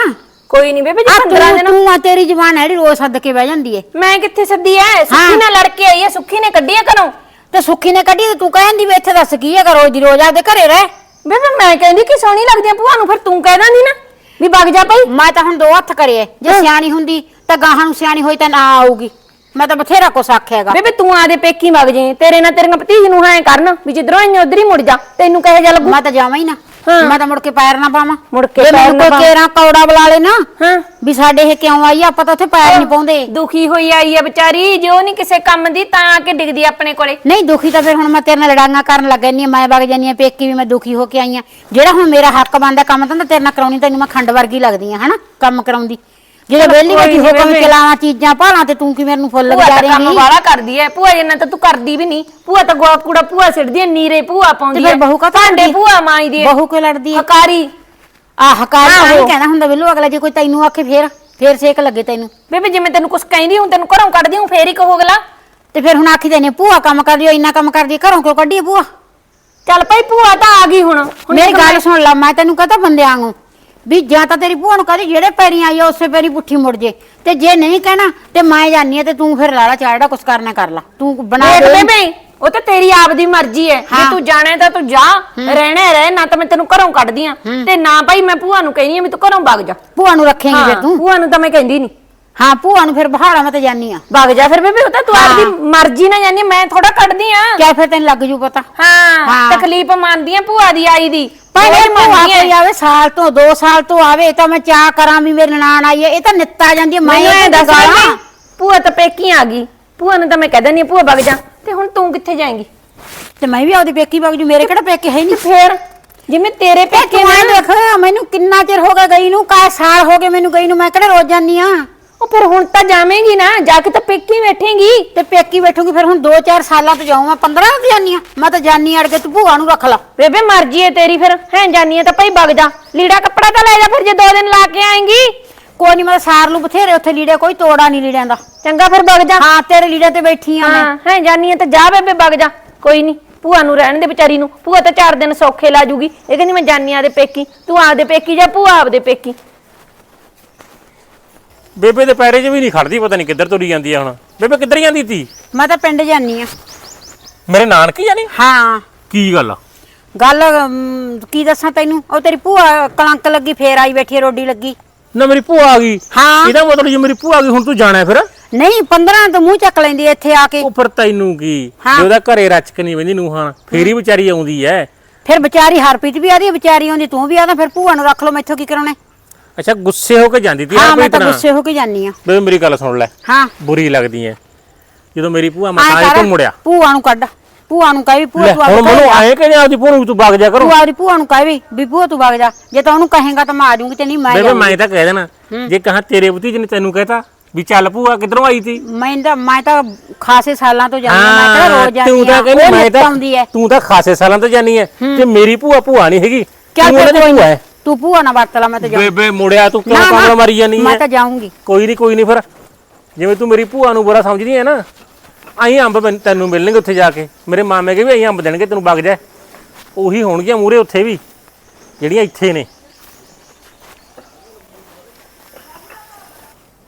ਕੋਈ ਨਹੀਂ ਬੇਬੇ ਜੀ ਆ 15 ਤੂੰ ਦਿਨ ਤੂੰ ਆ ਤੇਰੀ ਜ਼ਬਾਨ ਹੈ ਜਿਹੜੀ ਰੋਜ਼ ਸੱਦ ਕੇ ਬਹਿ ਜਾਂਦੀ ਏ ਮੈਂ ਕਿੱਥੇ ਸੱਦੀ ਐ? ਸੁੱਖੀ ਨਾਲ ਲੜ ਕੇ ਆਈ ਐ ਸੁੱਖੀ ਨੇ ਕੱਢੀ ਐ ਘਰੋਂ? ਤੇ ਸੁੱਖੀ ਨੇ ਕੱਢੀ ਤੇ ਤੂੰ ਕਹਿੰਦੀ ਵੀ ਇੱਥੇ ਦੱਸ ਕੀ ਹੈਗਾ ਰੋਜ਼ ਦੀ ਰੋਜ਼ ਆਪਦੇ ਘਰੇ ਰਹਿ। ਬੇਬੇ ਮੈਂ ਕਹਿੰਦੀ ਕਿ ਸੋਹਣੀ ਲੱਗਦੀ ਐ ਭੂਆ ਨੂੰ ਫਿਰ ਤੂੰ ਕਹਿ ਦਾਂਦੀ ਨਾ ਵੀ ਵਗ ਜਾ ਭਾਈ। ਮੈਂ ਤਾਂ ਹੁਣ ਦੋ ਹੱਥ ਕਰੇ। ਜੇ ਸਿਆਣੀ ਹੁੰਦੀ ਤਾਂ ਗਾਹਾਂ ਨੂੰ ਸਿਆਣੀ ਹੋਈ ਤਾਂ ਨਾ ਆਊਗੀ। ਮੈਂ ਤਾਂ ਬਥੇਰਾ ਕੁਛ ਆਖਿਆਗਾ ਬੇਬੇ ਤੂੰ ਆਦੇ ਪੇਕੀ ਵਗ ਜੇ ਤੇਰੇ ਨਾਲ ਤੇਰੀਆਂ ਭਤੀਜ ਨੂੰ ਐ ਕਰਨ ਵੀ ਜਿੱਧਰੋਂ ਆਈਆਂ ਉਧਰ ਹੀ ਮੁੜ ਜਾ ਤੈਨੂੰ ਕਹੇ ਜਾ ਲੱਗੂ? ਮੈਂ ਤਾਂ ਜਾਵਾਂ ਹੀ ਨਾ ਹਾਂ। ਮੈਂ ਤਾਂ ਮੁੜ ਕੇ ਪੈਰ ਨਾ ਪਾਵਾਂ। ਮੁੜ ਕੇ ਜੇ ਪੈਰ ਮੈਨੂੰ ਨਾ ਕੋਈ ਪਾਵਾਂ। ਕੇਰਾ ਕੌੜਾ ਬੁਲਾ ਲੇ ਨਾ ਹਾਂ। ਵੀ ਸਾਡੇ ਇਹ ਕਿਉਂ ਆਈ ਆ ਆਪਾਂ ਤਾਂ ਉੱਥੇ ਪੈਰ ਨਹੀਂ ਪਾਉਂਦੇ। ਦੁਖੀ ਹੋਈ ਆਈ ਐ ਵਿਚਾਰੀ ਜੇ ਉਹ ਨਹੀਂ ਕਿਸੇ ਕੰਮ ਦੀ ਤਾਂ ਆ ਕੇ ਡਿੱਗਦੀ ਆ ਆਪਣੇ ਕੋਲੇ। ਨਹੀਂ ਦੁਖੀ ਤਾਂ ਫਿਰ ਹੁਣ ਮੈਂ ਤੇਰੇ ਨਾਲ ਲੜਾਈਆਂ ਕਰਨ ਲੱਗ ਜੰਨੀ ਮੈਂ ਵਗ ਜਾਨੀ ਆ ਪੇਕੀ ਵੀ ਮੈਂ ਦੁਖੀ ਹੋ ਕੇ ਆਈ ਆ। ਜਿਹੜਾ ਹੁਣ ਮੇਰਾ ਹੱਕ ਬਣਦਾ ਕੰਮ ਤਾਂ ਤੇਰੇ ਨਾਲ ਕਰਾਉਣੀ ਤੈਨੂੰ ਮੈਂ ਖੰਡ ਵਰਗੀ ਲੱਗਦੀ ਆ ਹਨਾ? ਕੰਮ ਕਰਾਉਂਦੀ। ਵਿਹਲੀ ਕੋਈ ਬੈਠੀ ਨੀ ਹੋ ਕੇ। ਚਲਾਵਾਂ ਚੀਜ਼ਾਂ ਭਾਲਾਂ ਤੇ ਤੂੰ ਕਿ ਮੈਨੂੰ ਫੁੱਲ ਭੂਆ ਤਾਂ ਕੰਮ ਗੁਜ਼ਾਰੇਂਗੀ ਵਾਲਾ ਕਰਦੀ ਐ। ਭੂਆ ਜਿੰਨਾ ਤਾਂ ਤੂੰ ਕਰਦੀ ਵੀ ਨਹੀਂ ਭੂਆ ਤਾਂ ਗੋਆ ਕੂੜਾ ਭੂਆ ਸਿੱਟਦੀ ਐ ਨੀਰੇ ਭੂਆ ਪਾਉਂਦੀ ਐ ਫਿਰ ਬਹੂ ਕਾਹਤੋਂ ਭਾਂਡੇ? ਭੂਆ ਮਾਂਜਦੀ ਐ। ਬਹੂ ਕਿਉਂ ਲੜਦੀ ਹੈ ਹਕਾਰੀ। ਆ ਹਕਾਰੀ ਨਹੀਂ। ਕਹਿਣਾ ਹੁੰਦਾ ਬਿੱਲੂ ਅਗਲਾ ਜੇ ਕੋਈ ਤੈਨੂੰ ਆਖੇ ਫੇਰ ਫੇਰ ਸੇਕ ਲੱਗੇ ਤੈਨੂੰ। ਬੇਬੇ ਜਿਵੇਂ ਤੈਨੂੰ ਕੁਝ ਕਹਿੰਦੀ ਹੂੰ ਤੈਨੂੰ ਘਰੋਂ ਕੱਢਦੀ ਹੂੰ ਫੇਰ ਹੀ ਕਹੋ ਅਗਲਾ। ਤੇ ਫਿਰ ਹੁਣ ਆਖੀ ਦੇਨੇ ਭੂਆ ਕੰਮ ਕਰਦੀ ਓ ਇੰਨਾ ਕੰਮ ਕਰਦੀ ਘਰੋਂ ਕਿਉਂ ਕੱਢੀ ਭੂਆ? ਚੱਲ ਭਾਈ ਭੂਆ ਤਾਂ ਆ ਗਈ ਹੁਣ। ਹੁਣ ਮੇਰੀ ਗੱਲ ਸੁਣ ਲੈ ਮੈਂ ਤੈਨੂੰ ਕਹਤਾ ਬੰਦਿਆਂ ਨੂੰ ਵੀ ਜਾਂ ਤਾਂ ਤੇਰੀ ਭੂਆ ਨੂੰ ਕਹਦੀ ਜਿਹੜੇ ਪੈਰੀ ਆਈ ਆ ਉਸੇ ਪੈਰੀ ਪੁੱਠੀ ਮੁੜ ਜੇ। ਤੇ ਜੇ ਨਹੀਂ ਕਹਿਣਾ ਤੇ ਮੈਂ ਜਾਨੀ ਆ ਤੇ ਤੂੰ ਫਿਰ ਲਾਲਾ ਚਾੜਾ ਕੁਛ ਕਰਨਾ ਕਰ ਲਾ। ਤੂੰ ਬਣਾ ਦੇ। ਬੇਬੇ ਉਹ ਤਾਂ ਤੇਰੀ ਆਪਦੀ ਮਰਜ਼ੀ ਹੈ ਜੇ ਹਾਂ। ਤੂੰ ਜਾਣਾ ਹੈ ਤਾਂ ਤੂੰ ਜਾ ਰਹਿਣਾ ਹੈ ਰਹਿ ਨਾ ਤਾਂ ਮੈਂ ਤੈਨੂੰ ਘਰੋਂ ਕੱਢਦੀ ਆ। ਤੇ ਨਾ ਭਾਈ ਮੈਂ ਭੂਆ ਨੂੰ ਕਹਿੰਦੀ ਆ ਵੀ ਤੂੰ ਘਰੋਂ ਵਗ ਜਾ। ਭੂਆ ਨੂੰ ਰੱਖੇਂਗੀ ਫਿਰ ਤੂੰ। ਭੂਆ ਨੂੰ ਤਾਂ ਮੈਂ ਕਹਿੰਦੀ ਨਹੀਂ ਹਾਂ ਭੂਆ ਨੂੰ ਫਿਰ ਬਹਾੜਾ ਮੈਂ ਤੇ ਜਾਨੀ ਆ। ਵਗ ਜਾ ਫਿਰ ਬੇਬੇ ਉਹ ਤਾਂ ਤੂੰ। ਆਪਦੀ ਮਰਜ਼ੀ ਨਾਲ ਆ, ਮੈਂ ਥੋੜਾ ਕੱਢਦੀ ਆ। ਕਿਆ ਫਿਰ ਤੈਨੂੰ ਲੱਗ ਜੂ ਪਤਾ? ਹਾਂ ਹਾਂ। ਤਕਲੀਫ ਮੰਨਦੀ ਆ ਭੂਆ ਦੀ ਆਈ ਦੀ। ਭਾਵੇਂ ਭੂਆ ਮੰਨਦੀ ਆ। ਕੋਈ ਆਵੇ ਸਾਲ ਤੋਂ 2 ਸਾਲ ਤੋਂ ਆਵੇ ਤਾਂ ਮੈਂ ਚਾਹ ਕਰਾਂ ਵੀ ਮੇਰੇ ਨਨਾਣ ਆਈ ਹੈ ਇਹ ਤਾਂ ਨਿੱਤਾ ਜਾਂਦੀ ਹੈ ਮੈਂ ਮੈਨੂੰ ਇਹ ਦੱਸ ਗਾਲਾਂ ਬੇਬੇ, ਭੂਆ ਤਾਂ ਪੇਕੀ ਆ ਗਈ। ਭੂਆ ਨੂੰ ਤਾਂ ਮੈਂ ਕਹਿ ਦਿੰਦੀ ਆ ਭੂਆ ਵਗ ਜਾ ਤੇ ਹੁਣ ਤੂੰ ਕਿੱਥੇ ਜਾਏਂਗੀ? ਤੇ ਮੈਂ ਵੀ ਆਪਦੀ ਪੇਕੀ ਵਗ ਜੂ ਮੇਰੇ ਕਿਹੜਾ ਪੇਕੇ ਹੈ ਨਹੀਂ? ਫੇਰ ਜਿਵੇਂ ਤੇਰੇ ਪੇਕੇ ਤੂੰ ਐਂ ਨਾ, ਦੇਖ ਮੈਨੂੰ ਕਿੰਨਾ ਚਿਰ ਹੋ ਗਿਆ ਗਈ ਨੂੰ ਕਾ ਸਾਲ ਹੋ ਗਏ ਮੈਨੂੰ ਗਈ ਨੂੰ ਮੈਂ ਕਿਹੜਾ ਰੋਜ਼ ਜਾਨੀ ਆ? ਉਹ ਫਿਰ ਹੁਣ ਤਾਂ ਜਾਵੇਂਗੀ ਨਾ ਜਾ ਕੇ ਤਾਂ ਪੇਕੀ ਬੈਠੇਂਗੀ। ਤੇ ਪੇਕੀ ਬੈਠੂਗੀ ਫਿਰ ਹੁਣ 2-4 ਸਾਲਾਂ ਤੋਂ ਜਾਊਂ ਮੈਂ 15 ਤੋਂ ਜਾਨੀ ਆ। ਮੈਂ ਤਾਂ ਜਾਨੀ ਅੜ ਕੇ ਤੂੰ ਭੂਆ ਨੂੰ ਰੱਖ ਲਾ। ਬੇਬੇ ਮਰਜ਼ੀ ਹੈ ਤੇਰੀ ਫਿਰ। ਹੈ ਜਾਨੀ ਤਾਂ ਭਾਈ ਵਗ ਜਾ। ਲੀੜਾ ਕੱਪੜਾ ਤਾਂ ਲੈ ਜਾ ਫਿਰ ਜੇ ਦੋ ਦਿਨ ਲਾ ਕੇ ਆਏਂਗੀ। ਕੋਈ ਨਹੀਂ ਮੈਂ ਸਾਰ ਨੂੰ ਬਥੇਰੇ ਉੱਥੇ ਲੀੜੇ ਕੋਈ ਤੋੜਾ ਨਹੀਂ ਲੀੜਿਆਂ ਦਾ। ਚੰਗਾ ਫਿਰ ਵਗ ਜਾ। ਹਾਂ ਤੇਰੇ ਲੀੜੇ ਤੇ ਬੈਠੀ ਆ ਮੈਂ। ਹਾਂ ਹੈ ਜਾਨੀ ਤਾਂ ਜਾ ਬੇਬੇ ਵਗ ਜਾ। ਕੋਈ ਨਹੀਂ ਭੂਆ ਨੂੰ ਰਹਿਣ ਦੇ ਵਿਚਾਰੀ ਨੂੰ। ਭੂਆ ਤਾਂ ਚਾਰ ਦਿਨ ਸੌਖੇ ਲਾ ਜੂਗੀ। ਇਹ ਕਹਿੰਦੀ ਮੈਂ ਜਾਨੀ ਆ ਦੇ ਪੇਕੀ। ਤੂੰ ਆਪਦੇ ਪੇਕੀ ਜਾ ਭੂਆ ਆਪਦੇ ਪੇਕੀ। ਬੇਬੇ ਦੇ ਪੈਰੇ 'ਚ ਵੀ ਨਹੀਂ ਖੜਦੀ ਪਤਾ ਨਹੀਂ ਕਿੱਧਰ ਤੁਰੀ ਜਾਂਦੀ ਆ ਹੁਣ। ਬੇਬੇ ਕਿੱਧਰ ਜਾਂਦੀ ਤੀ? ਮੈਂ ਤਾਂ ਪਿੰਡ ਜਾਨੀ ਆ। ਮੇਰੇ ਨਾਨਕੀ ਜਾਨੀ? ਹਾਂ। ਕੀ ਗੱਲ ਆ? ਗੱਲ ਅਮ, ਕੀ ਦੱਸਾਂ ਤੈਨੂੰ? ਉਹ ਤੇਰੀ ਭੂਆ ਕਲੰਕ ਲੱਗੀ ਫੇਰ ਆਈ ਬੈਠੀ ਆ, ਰੋਡੀ ਲੱਗੀ। ਨਾ ਮੇਰੀ ਭੂਆ ਆ ਗਈ। ਹਾਂ। ਇਹਦਾ ਮਤਲਬ ਜੇ ਮੇਰੀ ਭੂਆ ਆ ਗਈ ਹੁਣ ਤੂੰ ਜਾਣਾ ਫਿਰ? ਨਹੀਂ 15 ਤੋਂ ਮੂੰਹ ਚੱਕ ਲੈਂਦੀ ਇੱਥੇ ਆ ਕੇ। ਉਹ ਫਿਰ ਤੈਨੂੰ ਕੀ? ਹਾਂ। ਜੇ ਉਹਦਾ ਘਰੇ ਰਚਕ ਨਹੀਂ ਵੰਦੀ ਨੂੰ ਹਾਂ ਫੇਰ ਹੀ ਵਿਚਾਰੀ ਆਉਂਦੀ ਐ। ਫਿਰ ਵਿਚਾਰੀ ਹਰਪ੍ਰੀਤ ਵੀ ਆਦੀ ਵਿਚਾਰੀ ਆਉਂਦੀ ਤੂੰ ਵੀ ਆਦਾ ਫਿਰ ਭੂਆ ਨੂੰ ਰੱਖ ਲਓ ਮੈਥੋਂ ਕੀ ਕਰਾਉਣਾ? ਹੈ? ਅੱਛਾ ਗੁੱਸੇ ਹੋ ਕੇ ਜਾਂਦੀ ਤੀ ਹਾਂ ਮੈਂ ਤਾਂ ਗੁੱਸੇ ਹੋ ਕੇ ਜਾਨੀ ਆ ਬੇਬੇ ਮੇਰੀ ਗੱਲ ਸੁਣ ਲੈ। ਹਾਂ। ਬੁਰੀ ਲੱਗਦੀ ਐ। ਜਦੋਂ ਮੇਰੀ ਭੂਆ ਮਸਾਂ ਤੋਂ ਮੁੜਿਆ। ਭੂਆ ਨੂੰ ਕੱਢ। ਭੂਆ ਨੂੰ ਕਹਿ ਵੀ ਭੂਆ ਤੂੰ ਹੁਣ ਮੈਨੂੰ ਆਏ ਕਿ ਆਪਦੀ ਭੂਆ ਨੂੰ ਤੂੰ ਵਗ ਜਾ ਕਰੋ। ਤੂੰ ਆਪਦੀ ਭੂਆ ਨੂੰ ਕਹਿ ਵੀ ਭੂਆ ਤੂੰ ਵਗ ਜਾ। ਜੇ ਤਾਂ ਉਹਨੂੰ ਕਹੇਗਾ ਤਾਂ ਮੈਂ ਆ ਜਾਊਂਗੀ ਤੇ ਨਹੀਂ ਮੈਂ ਬੇਬੇ। ਮੈਂ ਤਾਂ ਕਹਿ ਦੇਣਾ ਜੇ ਕਹਾਂ ਤੇਰੇ ਭਤੀਜੇ ਨੇ ਤੈਨੂੰ ਕਹਿਤਾ ਵੀ ਚੱਲ ਭੂਆ ਕਿੱਧਰੋਂ ਆਈ ਤੀ? ਮੈਂ ਤਾਂ ਮੈਂ ਤਾਂ ਖਾਸੇ ਸਾਲਾਂ ਤੋਂ ਹਾਂ ਮੈਂ ਕਿਹੜਾ ਰੋਜ਼ ਜਾਂਦੀ ਤੂੰ ਤਾਂ ਹਾਂ। ਕਹਿੰਦੀ ਮੈਂ ਤਾਂ ਹੈ ਤੂੰ ਤਾਂ ਖਾਸੇ ਸਾਲਾਂ ਤੋਂ ਜਾਨੀ ਐ ਤੇ ਮੇਰੀ ਭੂਆ ਭੂਆ ਨਹੀਂ ਹੈਗੀ। ਕਿਆ ਕੋਈ ਨਹੀਂ ਹੈ ਤੂੰ ਭੂਆ ਨਾਲ ਵਰਤ ਲਾ ਮੈਂ ਤਾਂ ਜਾਊਂ। ਬੇਬੇ ਮੁੜਿਆ ਤੂੰ ਕਿਉਂ ਨਾ, ਨਾ, ਕਾਮਲ ਮਾਰੀ ਜਾਨੀ ਮੈਂ ਤਾਂ ਜਾਊਂਗੀ। ਕੋਈ ਨਹੀਂ ਕੋਈ ਨਹੀਂ ਫਿਰ। ਜਿਵੇਂ ਤੂੰ ਮੇਰੀ ਭੂਆ ਨੂੰ ਬੁਰਾ ਸਮਝਦੀ ਐ ਨਾ ਆਈ ਅੰਬ ਮੈਨੂੰ- ਤੈਨੂੰ ਮਿਲਣਗੇ ਉੱਥੇ ਜਾ ਕੇ। ਮੇਰੇ ਮਾਮੇ ਕੇ ਵੀ ਆਈ ਅੰਬ ਦੇਣਗੇ ਤੈਨੂੰ ਵਗ ਜਾ। ਉਹੀ ਹੋਣਗੀਆਂ ਮੂਰੇ ਉੱਥੇ ਵੀ ਜਿਹੜੀਆਂ ਇੱਥੇ ਨੇ।